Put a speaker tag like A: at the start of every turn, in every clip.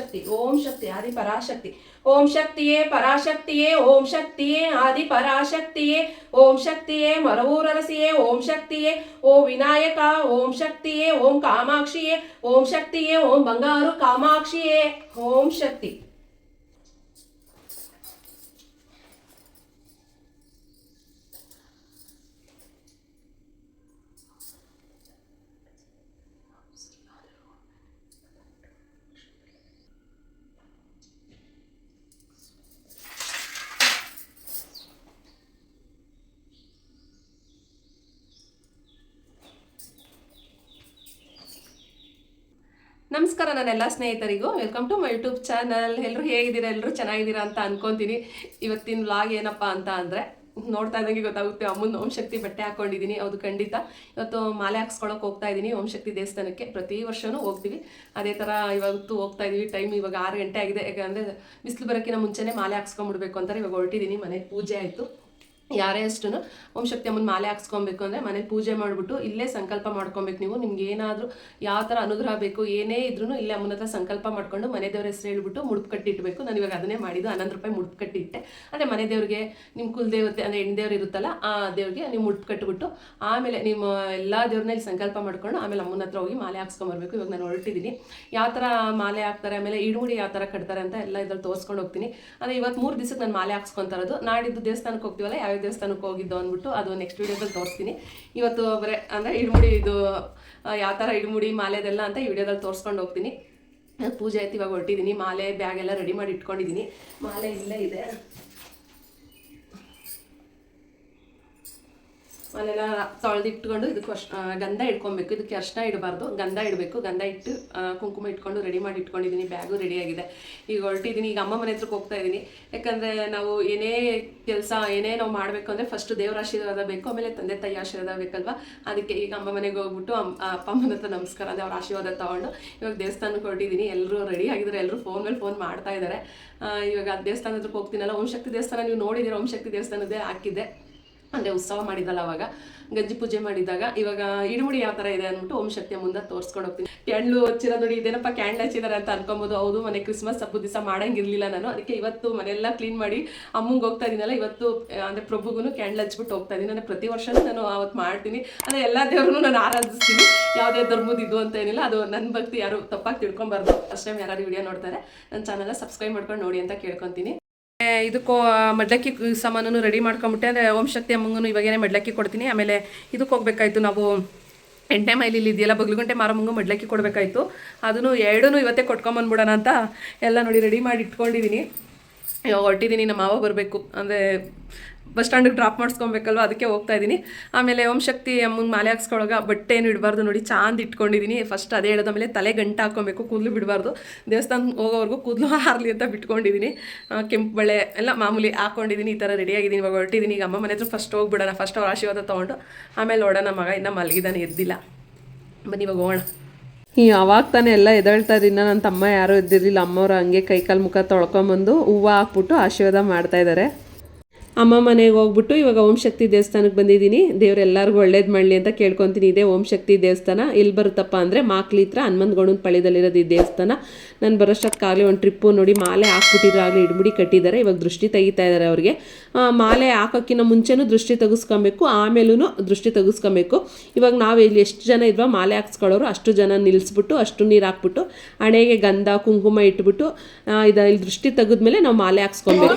A: పరాశక్తి ఓం శక్తి ఆది పరాశక్తి. ఓం శక్తియే పరాశక్తియే ఓం శక్తియే ఆది పరాశక్తియే. ఓం శక్తియే మరవూరసియే ఓం శక్తియే. ఓ వినాయక ఓం శక్తియే ఓం కామాక్షియే. ఓం శక్తియే ఓం బంగారు కామాక్షియే. ఓం శక్తి. ನಮಸ್ಕಾರ ನನ್ನೆಲ್ಲ ಸ್ನೇಹಿತರಿಗೂ. Welcome to my YouTube channel ಎಲ್ಲರೂ ಹೇಗಿದ್ದೀರಾ? ಎಲ್ಲರೂ ಚೆನ್ನಾಗಿದ್ದೀರಾ ಅಂತ ಅನ್ಕೊಂತೀನಿ. ಇವತ್ತಿನ ವ್ಲಾಗ್ ಏನಪ್ಪ ಅಂತ ಅಂದರೆ, ನೋಡ್ತಾ ಇದ್ದಂಗೆ ಗೊತ್ತಾಗುತ್ತೆ. ಅಮ್ಮನ ಓಂ ಶಕ್ತಿ ಬಟ್ಟೆ ಹಾಕೊಂಡಿದ್ದೀನಿ ಅದು ಖಂಡಿತ. ಇವತ್ತು ಮಾಲೆ ಹಾಕ್ಸ್ಕೊಳಕ್ಕೆ ಹೋಗ್ತಾ ಇದ್ದೀನಿ ಓಂ ಶಕ್ತಿ ದೇವಸ್ಥಾನಕ್ಕೆ. ಪ್ರತಿ ವರ್ಷವೂ ಹೋಗ್ತೀವಿ. ಅದೇ ಥರ ಇವತ್ತು ಹೋಗ್ತಾ ಇದ್ದೀವಿ ಟೈಮ್ ಇವಾಗ ಆರು ಗಂಟೆ ಆಗಿದೆ. ಯಾಕಂದರೆ, ಬಿಸಿಲು ಬರೋಕ್ಕಿಂತ ಮುಂಚೆನೇ ಮಾಲೆ ಹಾಕ್ಸ್ಕೊಂಡ್ಬಿಡ್ಬೇಕು ಅಂತಾರೆ. ಇವಾಗ ಹೊರಟಿದ್ದೀನಿ ಮನೆ ಪೂಜೆ ಆಯಿತು. ಯಾರೇ ಅಷ್ಟು ಓಂ ಶಕ್ತಿ ಅಮ್ಮನ ಮಾಲೆ ಹಾಕ್ಸ್ಕೊಬೇಕು ಅಂದರೆ ಮನೇಲಿ ಪೂಜೆ ಮಾಡಿಬಿಟ್ಟು ಇಲ್ಲೇ ಸಂಕಲ್ಪ ಮಾಡ್ಕೊಬೇಕು ನೀವು. ನಿಮ್ಗೆ ಏನಾದರೂ ಯಾವ ಥರ ಅನುಗ್ರಹ ಬೇಕು, ಏನೇ ಇದ್ರೂ ಇಲ್ಲೇ ಅಮ್ಮನ ಹತ್ರ ಸಂಕಲ್ಪ ಮಾಡ್ಕೊಂಡು ಮನೆ ದೇವ್ರ ಹೆಸರು ಹೇಳ್ಬಿಟ್ಟು ಮುಡುಪು ಕಟ್ಟಿಟ್ಬೇಕು ನಾನು ಇವಾಗ ಅದನ್ನೇ ಮಾಡಿದ್ದು, ಹನ್ನೊಂದು ರೂಪಾಯಿ ಮುಡುಪು ಕಟ್ಟಿಟ್ಟೆ ಅಂದರೆ ಮನೆ ದೇವ್ರಿಗೆ ನಿಮ್ಮ ಕುಲದೇವತೆ ಅಂದರೆ ಹೆಣ್ಣು ಇರುತ್ತಲ್ಲ, ಆ ದೇವ್ರಿಗೆ ನೀವು ಮುಡುಪು ಕಟ್ಟಿಬಿಟ್ಟು ಆಮೇಲೆ ನಿಮ್ಮ ಎಲ್ಲ ದೇವ್ರನ್ನ ಸಂಕಲ್ಪ ಮಾಡ್ಕೊಂಡು ಆಮೇಲೆ ಅಮ್ಮನ ಹತ್ರ ಹೋಗಿ ಮಾಲೆ ಹಾಕ್ಸ್ಕೊಂಬರ್ಬೇಕು. ಇವಾಗ ನಾನು ಹೊರಟಿದ್ದೀನಿ ಯಾವ ಥರ ಮಾಲೆ ಹಾಕ್ತಾರೆ, ಆಮೇಲೆ ಇಡುಮುಡಿ ಯಾವ ಥರ ಕಟ್ತಾರೆ ಅಂತ ಎಲ್ಲ ಇದ್ರಲ್ಲಿ ತೋರಿಸ್ಕೊಂಡು ಹೋಗ್ತೀನಿ. ಅಂದರೆ ಇವತ್ತು ಮೂರು ದಿವಸಕ್ಕೆ ನಾನು ಮಾಲೆ ಹಾಕ್ಸ್ಕೊಂತ ಇರೋದು. ನಾಡಿದ್ದು ದೇವಸ್ಥಾನಕ್ಕೆ ಹೋಗ್ತೀವಲ್ಲ ಯಾವ ದೇವಸ್ಥಾನಕ್ಕೆ ಹೋಗಿದ್ದು ಅಂದ್ಬಿಟ್ಟು ಅದು ನೆಕ್ಸ್ಟ್ ವೀಡಿಯೋದಲ್ಲಿ ತೋರಿಸ್ತೀನಿ. ಇವತ್ತು ಬರೇ ಅಂದರೆ ಇಡ್ಮುಡಿ ಇದು ಯಾವ ಥರ ಇಡ್ಮುಡಿ ಮಾಲೆದೆಲ್ಲ ಅಂತ ಈ ವಿಡಿಯೋದಲ್ಲಿ ತೋರಿಸ್ಕೊಂಡು ಹೋಗ್ತೀನಿ. ಪೂಜೆ ಆಯ್ತು ಇವಾಗ ಹೊರಟಿದ್ದೀನಿ ಮಾಲೆ, ಬ್ಯಾಗ್ ಎಲ್ಲ ರೆಡಿ ಮಾಡಿ ಇಟ್ಕೊಂಡಿದ್ದೀನಿ ಮಾಲೆ ಇಲ್ಲೇ ಇದೆ. ಮನೆಲ್ಲ ತೊಳೆದಿಟ್ಕೊಂಡು ಇದಕ್ಕೆ ಅಶ್ ಗಂಧ ಇಟ್ಕೊಬೇಕು. ಇದಕ್ಕೆ ಅರ್ಶನ ಇಡಬಾರ್ದು. ಗಂಧ ಇಡಬೇಕು. ಗಂಧ ಇಟ್ಟು ಕುಂಕುಮ ಇಟ್ಕೊಂಡು ರೆಡಿ ಮಾಡಿ ಇಟ್ಕೊಂಡಿದ್ದೀನಿ. ಬ್ಯಾಗು ರೆಡಿ ಆಗಿದೆ. ಈಗ ಹೊರಟಿದ್ದೀನಿ. ಈಗ ಅಮ್ಮ ಮನೆ ಹತ್ರಕ್ಕೆ ಹೋಗ್ತಾ ಇದ್ದೀನಿ ಯಾಕಂದರೆ ನಾವು ಏನೇ ಕೆಲಸ, ಏನೇ ನಾವು ಮಾಡಬೇಕು ಅಂದರೆ ಫಸ್ಟು ದೇವರ ಆಶೀರ್ವಾದ ಬೇಕು. ಆಮೇಲೆ ತಂದೆ, ತಾಯಿ ಆಶೀರ್ವಾದ ಬೇಕಲ್ವಾ? ಅದಕ್ಕೆ ಈಗ ಅಮ್ಮ ಮನೆಗೆ ಹೋಗ್ಬಿಟ್ಟು ಅಪ್ಪ ಅಮ್ಮನ ಹತ್ರ ನಮಸ್ಕಾರ, ಅಂದರೆ ಅವ್ರ ಆಶೀರ್ವಾದ ತೊಗೊಂಡು ಇವಾಗ ದೇವಸ್ಥಾನಕ್ಕೆ ಹೊರಟಿದ್ದೀನಿ ಎಲ್ಲರೂ ರೆಡಿ ಆಗಿದ್ದಾರೆ. ಎಲ್ಲರೂ ಫೋನ್ ಮೇಲೆ ಫೋನ್ ಮಾಡ್ತಾ ಇದ್ದಾರೆ. ಇವಾಗ ಆ ದೇವಸ್ಥಾನ ಹತ್ರಕ್ಕೆ ಹೋಗ್ತೀನಲ್ಲ. ಓಂ ಶಕ್ತಿ ದೇವಸ್ಥಾನ ನೀವು ನೋಡಿದ್ದೀರ? ಓಂ ಶಕ್ತಿ ದೇವಸ್ಥಾನದೇ ಹಾಕಿದ್ದೆ. ಅಂದರೆ ಉತ್ಸವ ಮಾಡಿದಲ್ಲ ಅವಾಗ. ಗಂಜಿ ಪೂಜೆ ಮಾಡಿದಾಗ ಇವಾಗ ಇಡುಮುಡಿ ಯಾವ ಥರ ಇದೆ ಅಂದ್ಬಿಟ್ಟು ಓಂ ಶಕ್ತಿಯ ಮುಂದೆ ತೋರಿಸ್ಕೊಂಡು ಹೋಗ್ತೀನಿ. ಕ್ಯಾಂಡ್ಲು ಹಚ್ಚಿರೋ ನೋಡಿ, ಇದೇನಪ್ಪ ಕ್ಯಾಂಡ್ಲ್ ಹಚ್ಚಿದಾರೆ ಅಂತ ಅನ್ಕೊಬೋದು. ಹೌದು, ಮನೆ ಕ್ರಿಸ್ಮಸ್ ಹಬ್ಬದ ದಿವಸ ಮಾಡಂಗಿರ್ಲಿಲ್ಲ ನಾನು. ಅದಕ್ಕೆ ಇವತ್ತು ಮನೆಯೆಲ್ಲ ಕ್ಲೀನ್ ಮಾಡಿ ಅಮ್ಮಂಗೆ ಹೋಗ್ತಾ ಇದ್ದೀನಲ್ಲ ಇವತ್ತು ಅಂದರೆ ಪ್ರಭುಗೂ ಕ್ಯಾಂಡ್ಲ್ ಹಚ್ಬಿಟ್ಟು ಹೋಗ್ತಾ ಇದ್ದೀನಿ ನಾನು ಪ್ರತಿ ವರ್ಷನೂ ನಾನು ಅವತ್ತು ಮಾಡ್ತೀನಿ. ಅಂದರೆ ಎಲ್ಲ ದೇವ್ರನ್ನೂ ನಾನು ಆರಾಧಿಸ್ತೀನಿ. ಯಾವುದೇ ಧರ್ಮದ ಇದು ಅಂತ ಏನಿಲ್ಲ, ಅದು ನನ್ನ ಭಕ್ತಿ, ಯಾರು ತಪ್ಪಾಗಿ ತಿಳ್ಕೊಬಾರ್ದು. ಫಸ್ಟ್ ಟೈಮ್ ಯಾರು ವಿಡಿಯೋ ನೋಡ್ತಾರೆ ನನ್ನ ಚಾನಲ್ ಸಬ್ಸ್ಕ್ರೈಬ್ ಮಾಡ್ಕೊಂಡು ನೋಡಿ ಅಂತ ಕೇಳ್ಕೊತೀನಿ. ಇದಕ್ಕೂ ಮಡ್ಲಕ್ಕಿ ಸಾಮಾನು ರೆಡಿ ಮಾಡ್ಕೊಂಬಿಟ್ಟೆ. ಅಂದರೆ ಓಂ ಶಕ್ತಿ ಅಮ್ಮಂಗೂ ಇವಾಗೇನೆ ಮಡ್ಲಕ್ಕಿ ಕೊಡ್ತೀನಿ. ಆಮೇಲೆ ಇದಕ್ಕೆ ಹೋಗ್ಬೇಕಾಯ್ತು ನಾವು ಎಂಟನೇ ಇಲ್ಲಿದೆಯಲ್ಲ ಇದೆಯಲ್ಲ, ಬಗ್ಲುಗುಂಟೆ ಮಾರಮ್ಮಂಗೂ ಮಡ್ಲಕ್ಕಿ ಕೊಡಬೇಕಾಯ್ತು. ಅದನ್ನು ಎರಡೂ ಇವತ್ತೇ ಕೊಟ್ಕೊಂಬಂದ್ಬಿಡೋಣ ಅಂತ ಎಲ್ಲ ನೋಡಿ ರೆಡಿ ಮಾಡಿ ಇಟ್ಕೊಂಡಿದ್ದೀನಿ ಇವಾಗ ಹೊರಟಿದ್ದೀನಿ ನಮ್ಮ ಮಾವ ಬರಬೇಕು. ಅಂದರೆ ಬಸ್ ಸ್ಟ್ಯಾಂಡಿಗೆ ಡ್ರಾಪ್ ಮಾಡಿಸ್ಕೊಬೇಕಲ್ವ? ಅದಕ್ಕೆ ಹೋಗ್ತಾ ಇದ್ದೀನಿ. ಆಮೇಲೆ ಓಂ ಶಕ್ತಿ ಅಮ್ಮನ ಮಾಲೆ ಹಾಕ್ಸ್ಕೊಳಗ ಬಟ್ಟೆ ಏನು ಇಡಬಾರ್ದು ನೋಡಿ, ಚಾಂದ್ ಇಟ್ಕೊಂಡಿದ್ದೀನಿ. ಫಸ್ಟ್ ಅದೇ ಹೇಳಿದ ಆಮೇಲೆ ತಲೆ ಗಂಟು ಹಾಕ್ಕೊಬೇಕು, ಕೂದಲು ಬಿಡಬಾರ್ದು. ದೇವಸ್ಥಾನ ಹೋಗೋವರೆಗೂ ಕೂದಲು ಹಾರಲಿ ಅಂತ ಬಿಟ್ಕೊಂಡಿದ್ದೀನಿ. ಕೆಂಪು ಬಳೆ ಎಲ್ಲ ಮಾಮೂಲಿ ಹಾಕ್ಕೊಂಡಿದ್ದೀನಿ ಈ ಥರ ರೆಡಿಯಾಗಿದ್ದೀನಿ ಇವಾಗ ಹೊರಟಿದ್ದೀನಿ. ಈಗ ಅಮ್ಮ ಮನೆ ಹತ್ರ ಫಸ್ಟ್ ಹೋಗ್ಬಿಡೋಣ ಫಸ್ಟ್ ಅವ್ರ ಆಶೀರ್ವಾದ ತೊಗೊಂಡು ಆಮೇಲೆ ನೋಡೋಣ ಮಗ. ಇನ್ನೂ ಮಲಗಿದಾನೆ ಎದ್ದಿಲ್ಲ. ಬನ್ನಿ, ಇವಾಗ ಹೋಗೋಣ.
B: ಅವಾಗ ತಾನೇ ಎಲ್ಲ ಎದ್ದೇಳ್ತಾ ಇದ್ದೀನಿ. ನನ್ನ ತಮ್ಮ ಯಾರೂ ಎದ್ದಿರಲಿಲ್ಲ. ಅಮ್ಮವ್ರು ಹಂಗೆ ಕೈಕಾಲು ಮುಖ ತೊಳ್ಕೊಂಬಂದು ಹೂವು ಹಾಕ್ಬಿಟ್ಟು ಆಶೀರ್ವಾದ ಮಾಡ್ತಾ ಇದ್ದಾರೆ ಅಮ್ಮ ಮನೆಗೆ ಹೋಗ್ಬಿಟ್ಟು ಇವಾಗ ಓಂ ಶಕ್ತಿ ದೇವಸ್ಥಾನಕ್ಕೆ ಬಂದಿದ್ದೀನಿ. ದೇವ್ರು ಎಲ್ಲರಿಗೂ ಒಳ್ಳೇದು ಮಾಡಲಿ ಅಂತ ಕೇಳ್ಕೊತೀನಿ. ಇದೆ ಓಂ ಶಕ್ತಿ ದೇವಸ್ಥಾನ. ಇಲ್ಲಿ ಬರುತ್ತಪ್ಪ ಅಂದರೆ ಮಾಕ್ಲಿ ಹತ್ರ ಹನುಮಂತಗೌಡನ ಪಳ್ಳಿದಲ್ಲಿರೋದು ಈ ದೇವಸ್ಥಾನ. ನಾನು ಬರೋಷ್ಟಕ್ಕಾಗಲಿ ಒಂದು ಟ್ರಿಪ್ಪು ನೋಡಿ ಮಾಲೆ ಹಾಕ್ಬಿಟ್ಟಿದ್ರು ಆಗಲಿ ಇಡ್ಬಿಡಿ ಕಟ್ಟಿದ್ದಾರೆ ಇವಾಗ ದೃಷ್ಟಿ ತೆಗಿತಾ ಇದ್ದಾರೆ ಅವ್ರಿಗೆ. ಮಾಲೆ ಹಾಕೋಕ್ಕಿಂತ ಮುಂಚೆನೂ ದೃಷ್ಟಿ ತೆಗೆಸ್ಕೊಬೇಕು ಆಮೇಲೂ ದೃಷ್ಟಿ ತೆಗೆಸ್ಕೊಬೇಕು. ಇವಾಗ ನಾವು ಇಲ್ಲಿ ಎಷ್ಟು ಜನ ಇದ್ವಾ ಮಾಲೆ ಹಾಕ್ಸ್ಕೊಳ್ಳೋರು ಅಷ್ಟು ಜನ ನಿಲ್ಲಿಸ್ಬಿಟ್ಟು ಅಷ್ಟು ನೀರು ಹಾಕ್ಬಿಟ್ಟು ಹಣೆಗೆ ಗಂಧ ಕುಂಕುಮ ಇಟ್ಬಿಟ್ಟು ಆ, ಇದು ಇಲ್ಲಿ ದೃಷ್ಟಿ ತೆಗೆದ್ಮೇಲೆ ನಾವು ಮಾಲೆ ಹಾಕ್ಸ್ಕೊಬೇಕು.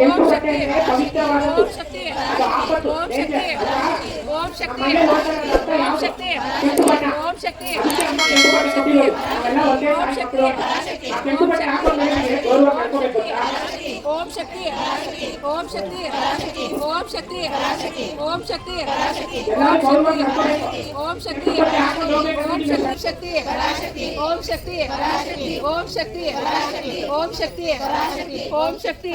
C: ಕೆಂಪು ಬಟ್ಟೆಯಿಂದ ಪವಿತ್ರವಾದದ್ದು ಆಪತ್ತು ಓಂ ಶಕ್ತಿ ಓಂ ಶಕ್ತಿ ಕೆಂಪು ಬಟ್ಟ ಓಂ ಶಕ್ತಿ ಕೆಂಪು ಬಟ್ಟೆ ಕೊಟ್ಟಿರೋದು ಎಲ್ಲ ಒಂದೇ ಶಕ್ತಿ ಕೆಂಪು ಬಟ್ಟೆ ಹಾಕೊಂಡ್ಮೇಲೆ ನನಗೆ ಗೌರವ ಮಾಡ್ಕೋಬೇಕು ಓಂ ಶಕ್ತಿ ಓಂ ಶಕ್ತಿ ಓಂ ಶಕ್ತಿ ಓಂ ಶಕ್ತಿ ಎಲ್ಲ ಗೌರವ ಮಾಡ್ಕೋಬೇಕು ಓಂ ಶಕ್ತಿ ಓಂ ಶಕ್ತಿ ಶಕ್ತಿ ಓಂ ಶಕ್ತಿ ಓಂ ಶಕ್ತಿ ಓಂ ಶಕ್ತಿ ಓಂ ಶಕ್ತಿ ಓಂ ಶಕ್ತಿ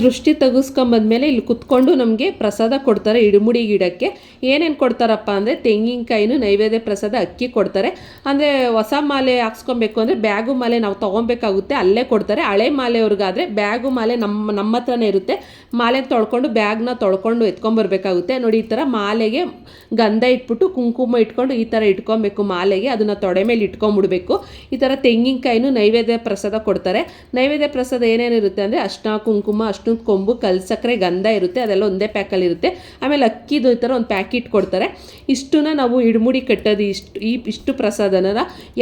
A: ದೃಷ್ಟಿ ತೆಗೆಸ್ಕೊಂಬಂದ್ಮೇಲೆ ಇಲ್ಲಿ ಕುತ್ಕೊಂಡು ನಮಗೆ ಪ್ರಸಾದ ಕೊಡ್ತಾರೆ ಇಡುಮುಡಿ ಗಿಡಕ್ಕೆ. ಏನೇನು ಕೊಡ್ತಾರಪ್ಪ ಅಂದರೆ ತೆಂಗಿನಕಾಯಿನೂ ನೈವೇದ್ಯ ಪ್ರಸಾದ, ಅಕ್ಕಿ ಕೊಡ್ತಾರೆ. ಅಂದರೆ ಹೊಸ ಮಾಲೆ ಹಾಕ್ಸ್ಕೊಬೇಕು ಅಂದರೆ ಬ್ಯಾಗು ಮಾಲೆ ನಾವು ತೊಗೊಬೇಕಾಗುತ್ತೆ, ಅಲ್ಲೇ ಕೊಡ್ತಾರೆ. ಹಳೆ ಮಾಲೆಯವ್ರಿಗಾದರೆ ಬ್ಯಾಗು ಮಾಲೆ ನಮ್ಮ ನಮ್ಮ ಹತ್ರನೇ ಇರುತ್ತೆ. ಮಾಲೆ ತೊಳ್ಕೊಂಡು ಬ್ಯಾಗ್ನ ತೊಳ್ಕೊಂಡು ಎತ್ಕೊಂಬರ್ಬೇಕಾಗುತ್ತೆ. ನೋಡಿ, ಈ ಥರ ಮಾಲೆಗೆ ಗಂಧ ಇಟ್ಬಿಟ್ಟು ಕುಂಕುಮ ಇಟ್ಕೊಂಡು ಈ ಥರ ಇಟ್ಕೊಬೇಕು ಮಾಲೆಗೆ, ಅದನ್ನು ತೊಡೆ ಮೇಲೆ ಇಟ್ಕೊಂಬಿಡ್ಬೇಕು. ಈ ಥರ ತೆಂಗಿನಕಾಯಿನೂ ನೈವೇದ್ಯ ಪ್ರಸಾದ ಕೊಡ್ತಾರೆ. ನೈವೇದ್ಯ ಪ್ರಸಾದ ಏನೇನಿರುತ್ತೆ ಅಂದರೆ ಅಷ್ಟ ಕುಂಕುಮ ಅಷ್ಟೊಂದು ಕೊಂಬು ಕಲ್ ಸಕ್ಕರೆ ಗಂಧ ಇರುತ್ತೆ, ಅದೆಲ್ಲ ಒಂದೇ ಪ್ಯಾಕಲ್ಲಿರುತ್ತೆ ಆಮೇಲೆ ಅಕ್ಕಿದು ಈ ಥರ ಒಂದು ಪ್ಯಾಕೆಟ್ ಕೊಡ್ತಾರೆ ಇಷ್ಟನ್ನ ನಾವು ಇಡ್ಮುಡಿ ಕಟ್ಟೋದು, ಇಷ್ಟು ಈ ಇಷ್ಟು ಪ್ರಸಾದನ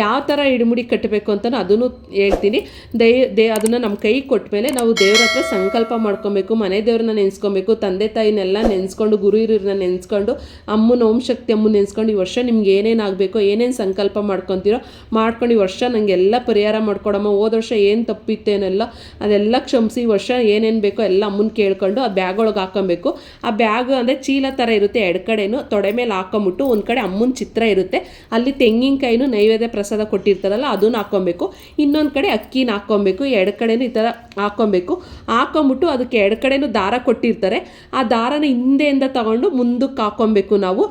A: ಯಾವ ಥರ ಇಡ್ಮುಡಿ ಕಟ್ಟಬೇಕು ಅಂತಲೂ ಅದನ್ನು ಹೇಳ್ತೀನಿ. ದಯ ದೇ ಅದನ್ನು ನಮ್ಮ ಕೈ ಕೊಟ್ಮೇಲೆ ನಾವು ದೇವ್ರ ಹತ್ರ ಸಂಕಲ್ಪ ಮಾಡ್ಕೊಬೇಕು, ಮನೆ ದೇವ್ರನ್ನ ನೆನೆಸ್ಕೊಬೇಕು, ತಂದೆ ತಾಯಿನೆಲ್ಲ ನೆನೆಸ್ಕೊಂಡು, ಗುರು ಹಿರಿಯರನ್ನ ನೆನೆಸ್ಕೊಂಡು, ಅಮ್ಮನ ಓಂ ಶಕ್ತಿ ಅಮ್ಮನ ನೆನೆಸ್ಕೊಂಡು ಈ ವರ್ಷ ನಿಮ್ಗೆ ಏನೇನು ಆಗಬೇಕು ಏನೇನು ಸಂಕಲ್ಪ ಮಾಡ್ಕೊತೀರೋ ಮಾಡ್ಕೊಂಡು ಈ ವರ್ಷ ನನಗೆಲ್ಲ ಪರಿಹಾರ ಮಾಡ್ಕೊಡಮ್ಮ. ಹೋದ ವರ್ಷ ಏನು ತಪ್ಪಿತ್ತೇನೆಲ್ಲ, ಅದೆಲ್ಲ ಕ್ಷಮಿಸಿ ವರ್ಷ ಏನೇನು ಬೇಕೋ ಎಲ್ಲ ಅಮ್ಮನ ಕೇಳ್ಕೊಂಡು ಆ ಬ್ಯಾಗ್ ಒಳಗೆ ಹಾಕೊಬೇಕು. ಆ ಬ್ಯಾಗ್ ಅಂದರೆ ಚೀಲ ಥರ ಇರುತ್ತೆ ಎರಡು ಕಡೆನೂ, ತೊಡೆ ಮೇಲೆ ಹಾಕೊಂಬಿಟ್ಟು ಒಂದು ಕಡೆ ಅಮ್ಮನ ಚಿತ್ರ ಇರುತ್ತೆ. ಅಲ್ಲಿ ತೆಂಗಿನಕಾಯಿನೂ ನೈವೇದ್ಯ ಪ್ರಸಾದ ಕೊಟ್ಟಿರ್ತಾರಲ್ಲ ಅದನ್ನು ಹಾಕೊಬೇಕು. ಇನ್ನೊಂದು ಕಡೆ ಅಕ್ಕಿನ ಹಾಕ್ಕೊಬೇಕು ಎರಡು ಕಡೆನೂ ಈ ಥರ ಹಾಕ್ಕೊಬೇಕು ಹಾಕೊಂಬಿಟ್ಟು ಅದಕ್ಕೆ ಎರಡು ಕಡೆನೂ ದಾರ ಕೊಟ್ಟಿರ್ತಾರೆ. ಆ ದಾರನ ಹಿಂದೆಯಿಂದ ತಗೊಂಡು ಮುಂದಕ್ಕೆ ಹಾಕ್ಕೊಬೇಕು ನಾವು.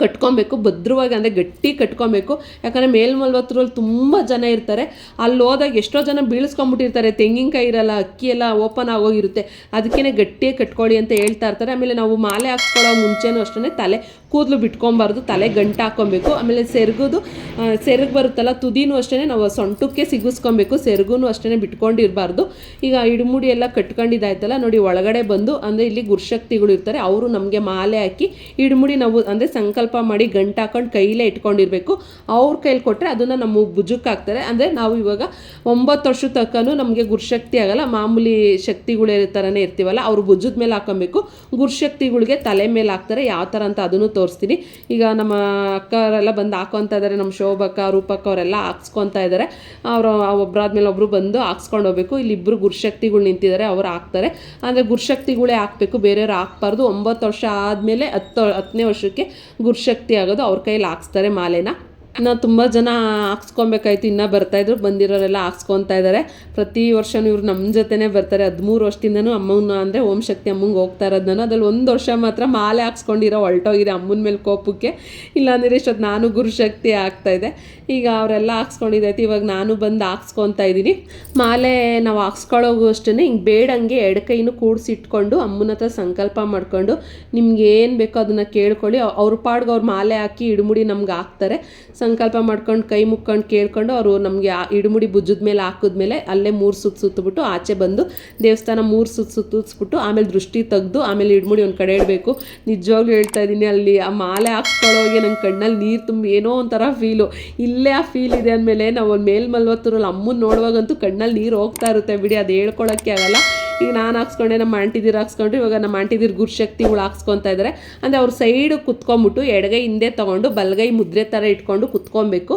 A: ಕಟ್ಕೊಬೇಕು, ಭದ್ರವಾಗಿ ಅಂದರೆ ಗಟ್ಟಿ ಕಟ್ಕೊಬೇಕು. ಯಾಕಂದರೆ ಮೇಲ್ಮಲ್ವತ್ತರಲ್ಲಿ ತುಂಬ ಜನ ಇರ್ತಾರೆ. ಅಲ್ಲಿ ಹೋದಾಗ ಎಷ್ಟೋ ಜನ ಬೀಳಿಸ್ಕೊಂಬಿಟ್ಟಿರ್ತಾರೆ ತೆಂಗಿನಕಾಯಿ ಇರಲ್ಲ, ಅಕ್ಕಿ ಎಲ್ಲ ಓಪನ್ ಆಗೋಗಿರುತ್ತೆ. ಅದಕ್ಕೇ ಗಟ್ಟಿಯೇ ಕಟ್ಕೊಳ್ಳಿ ಅಂತ ಹೇಳ್ತಾ ಇರ್ತಾರೆ. ಆಮೇಲೆ ನಾವು ಮಾಲೆ ಹಾಕ್ಸ್ಕೊಳ್ಳೋ ಮುಂಚೆನೂ ಅಷ್ಟೇ ತಲೆ ಕೂದಲು ಬಿಟ್ಕೊಬಾರ್ದು, ತಲೆ ಗಂಟು ಹಾಕ್ಕೊಬೇಕು, ಆಮೇಲೆ ಸೆರಗುದು ಸೆರಗು ಬರುತ್ತಲ್ಲ, ತುದಿನೂ ಅಷ್ಟೇ ನಾವು ಸೊಂಟಕ್ಕೆ ಸಿಗಿಸ್ಕೊಬೇಕು ಸೆರಗೂ ಅಷ್ಟೇ ಬಿಟ್ಕೊಂಡಿರಬಾರ್ದು. ಈಗ ಇಡಮುಡಿ ಎಲ್ಲ ಕಟ್ಕೊಂಡಿದ್ದಾಯ್ತಲ್ಲ, ನೋಡಿ ಒಳಗಡೆ ಬಂದು, ಅಂದರೆ ಇಲ್ಲಿ ಗುರುಶಕ್ತಿಗಳು ಇರ್ತಾರೆ, ಅವರು ನಮಗೆ ಮಾಲೆ ಹಾಕಿ ಇಡಮುಡಿ ನಾವು, ಅಂದರೆ ಸಂಕಲ್ಪ ಮಾಡಿ ಗಂಟು ಹಾಕೊಂಡು ಕೈಲೇ ಇಟ್ಕೊಂಡಿರಬೇಕು. ಅವ್ರ ಕೈಲಿ ಕೊಟ್ಟರೆ ಅದನ್ನು ನಮ್ಮ ಭುಜಕ್ಕೆ ಹಾಕ್ತಾರೆ, ಅಂದರೆ ನಾವು ಇವಾಗ ಒಂಬತ್ತು ವರ್ಷ ತನಕನೂ ನಮಗೆ ಗುರುಶಕ್ತಿ ಆಗಲ್ಲ, ಮಾಮೂಲಿ ಶಕ್ತಿಗಳು ಥರನೇ ಇರ್ತೀವಲ್ಲ, ಅವ್ರ ಭುಜದ ಮೇಲೆ ಹಾಕೊಬೇಕು ಗುರುಶಕ್ತಿಗಳಿಗೆ ತಲೆ ಮೇಲೆ ಹಾಕ್ತಾರೆ, ಯಾವ ಥರ ಅಂತ ಅದನ್ನು ತೋರಿಸ್ತೀನಿ. ಈಗ ನಮ್ಮ ಅಕ್ಕವರೆಲ್ಲ ಬಂದು ಹಾಕೊತಾ ಇದ್ದಾರೆ ನಮ್ಮ ಶೋಭಕ್ಕ, ರೂಪಕ್ಕ ಅವರೆಲ್ಲ ಹಾಕ್ಸ್ಕೊತಾ ಇದ್ದಾರೆ ಅವರು ಒಬ್ಬರಾದ್ಮೇಲೆ ಒಬ್ಬರು ಬಂದು ಹಾಕ್ಸ್ಕೊಂಡು ಹೋಗ್ಬೇಕು. ಇಲ್ಲಿ ಇಬ್ಬರು ಗುರುಶಕ್ತಿಗಳು ನಿಂತಿದ್ದಾರೆ. ಅವ್ರು ಹಾಕ್ತಾರೆ. ಅಂದರೆ ಗುರುಶಕ್ತಿಗಳೇ ಹಾಕಬೇಕು. ಬೇರೆಯವ್ರು ಹಾಕ್ಬಾರ್ದು. ಒಂಬತ್ತು ವರ್ಷ ಆದಮೇಲೆ ಹತ್ತು, ಹತ್ತನೇ ವರ್ಷಕ್ಕೆ ಗುರುಶಕ್ತಿ ಆಗೋದು ಅವ್ರ ಕೈಯಲ್ಲಿ ಹಾಕ್ಸ್ತಾರೆ ಮಾಲೆನ. ನಾವು ತುಂಬ ಜನ ಹಾಕ್ಸ್ಕೊಬೇಕಾಯ್ತು, ಇನ್ನೂ ಬರ್ತಾಯಿದ್ರು ಬಂದಿರೋರೆಲ್ಲ ಹಾಕ್ಸ್ಕೊತಾ ಇದ್ದಾರೆ ಪ್ರತಿ ವರ್ಷನೂ ಇವ್ರು ನಮ್ಮ ಜೊತೆನೇ ಬರ್ತಾರೆ. ಹದಿಮೂರು ವರ್ಷದಿಂದನೂ ಅಮ್ಮನ ಅಂದರೆ ಓಂ ಶಕ್ತಿ ಅಮ್ಮಂಗೆ ಹೋಗ್ತಾ ಇರೋದು ನಾನು. ಅದ್ರಲ್ಲಿ ಒಂದು ವರ್ಷ ಮಾತ್ರ ಮಾಲೆ ಹಾಕ್ಸ್ಕೊಂಡಿರೋ ಹೊಲ್ಟೋಗಿದೆ ಅಮ್ಮನ ಮೇಲೆ ಕೋಪಕ್ಕೆ. ಇಲ್ಲಾಂದರೆ ಇಷ್ಟೊತ್ತು ನಾನು ಗುರುಶಕ್ತಿ ಆಗ್ತಾಯಿದೆ ಈಗ ಅವರೆಲ್ಲ ಹಾಕ್ಸ್ಕೊಂಡಿದ್ದೈತೆ ಇವಾಗ ನಾನು ಬಂದು ಹಾಕ್ಸ್ಕೊತಾ ಇದ್ದೀನಿ. ಮಾಲೆ ನಾವು ಹಾಕ್ಸ್ಕೊಳ್ಳೋಗು ಅಷ್ಟೇ ಹಿಂಗೆ ಬೇಡಂಗೆ ಎಡ ಕೈನೂ ಕೂಡಿಸಿಟ್ಕೊಂಡು ಅಮ್ಮನ ಹತ್ರ ಸಂಕಲ್ಪ ಮಾಡಿಕೊಂಡು ನಿಮ್ಗೆ ಏನು ಬೇಕೋ ಅದನ್ನು ಕೇಳ್ಕೊಳ್ಳಿ. ಅವ್ರ ಪಾಡ್ಗೆ ಅವ್ರು ಮಾಲೆ ಹಾಕಿ ಇಡಮುಡಿ ನಮ್ಗೆ ಹಾಕ್ತಾರೆ. ಸಂಕಲ್ಪ ಮಾಡ್ಕೊಂಡು, ಕೈ ಮುಕ್ಕೊಂಡು ಕೇಳ್ಕೊಂಡು ಅವರು ನಮಗೆ ಇಡುಮುಡಿ ಭುಜದ ಮೇಲೆ ಹಾಕಿದ್ಮೇಲೆ ಅಲ್ಲೇ ಮೂರು ಸುತ್ತು ಸುತ್ತಬಿಟ್ಟು ಆಚೆ ಬಂದು ದೇವಸ್ಥಾನ ಮೂರು ಸುತ್ತು ಸುತ್ತಿಸ್ಬಿಟ್ಟು ಆಮೇಲೆ ದೃಷ್ಟಿ ತೆಗೆದು ಆಮೇಲೆ ಇಡುಮುಡಿ ಒಂದು ಕಡೆ ಇಡಬೇಕು. ನಿಜವಾಗ್ಲೂ ಹೇಳ್ತಾ ಇದ್ದೀನಿ ಅಲ್ಲಿ ಆ ಮಾಲೆ ಹಾಕ್ಕೊಳ್ಳೋಗೆ ನಂಗೆ ಕಣ್ಣಲ್ಲಿ ನೀರು ತುಂಬಿ ಏನೋ ಒಂಥರ ಫೀಲು ಇಲ್ಲೇ ಆ ಫೀಲ್ ಇದೆ ಅಂದಮೇಲೆ ನಾವು ಮೇಲ್ಮಲ್ವತ್ತರಲ್ಲಿ ಅಮ್ಮನ ನೋಡುವಾಗಂತೂ ಕಣ್ಣಲ್ಲಿ ನೀರು ಹೋಗ್ತಾ ಇರುತ್ತೆ. ಬಿಡಿ ಅದು ಹೇಳ್ಕೊಳಕ್ಕೆ ಆಗಲ್ಲ. ಈಗ ನಾನು ಹಾಕ್ಸ್ಕೊಂಡೆ, ನಮ್ಮ ಆಂಟಿದಿರು ಹಾಕ್ಸ್ಕೊಂಡ್ರು, ಇವಾಗ ನಮ್ಮ ಆಂಟಿದಿರು ಗುರುಶಕ್ತಿಗಳು ಹಾಕ್ಸ್ಕೊತಾ ಇದ್ದಾರೆ ಅಂದರೆ ಅವ್ರ ಸೈಡ್ ಕುತ್ಕೊಂಬಿಟ್ಟು ಎಡಗೈ ಹಿಂದೆ ತೊಗೊಂಡು, ಬಲಗೈ ಮುದ್ರೆ ಥರ ಇಟ್ಕೊಂಡು ಕುತ್ಕೊಬೇಕು.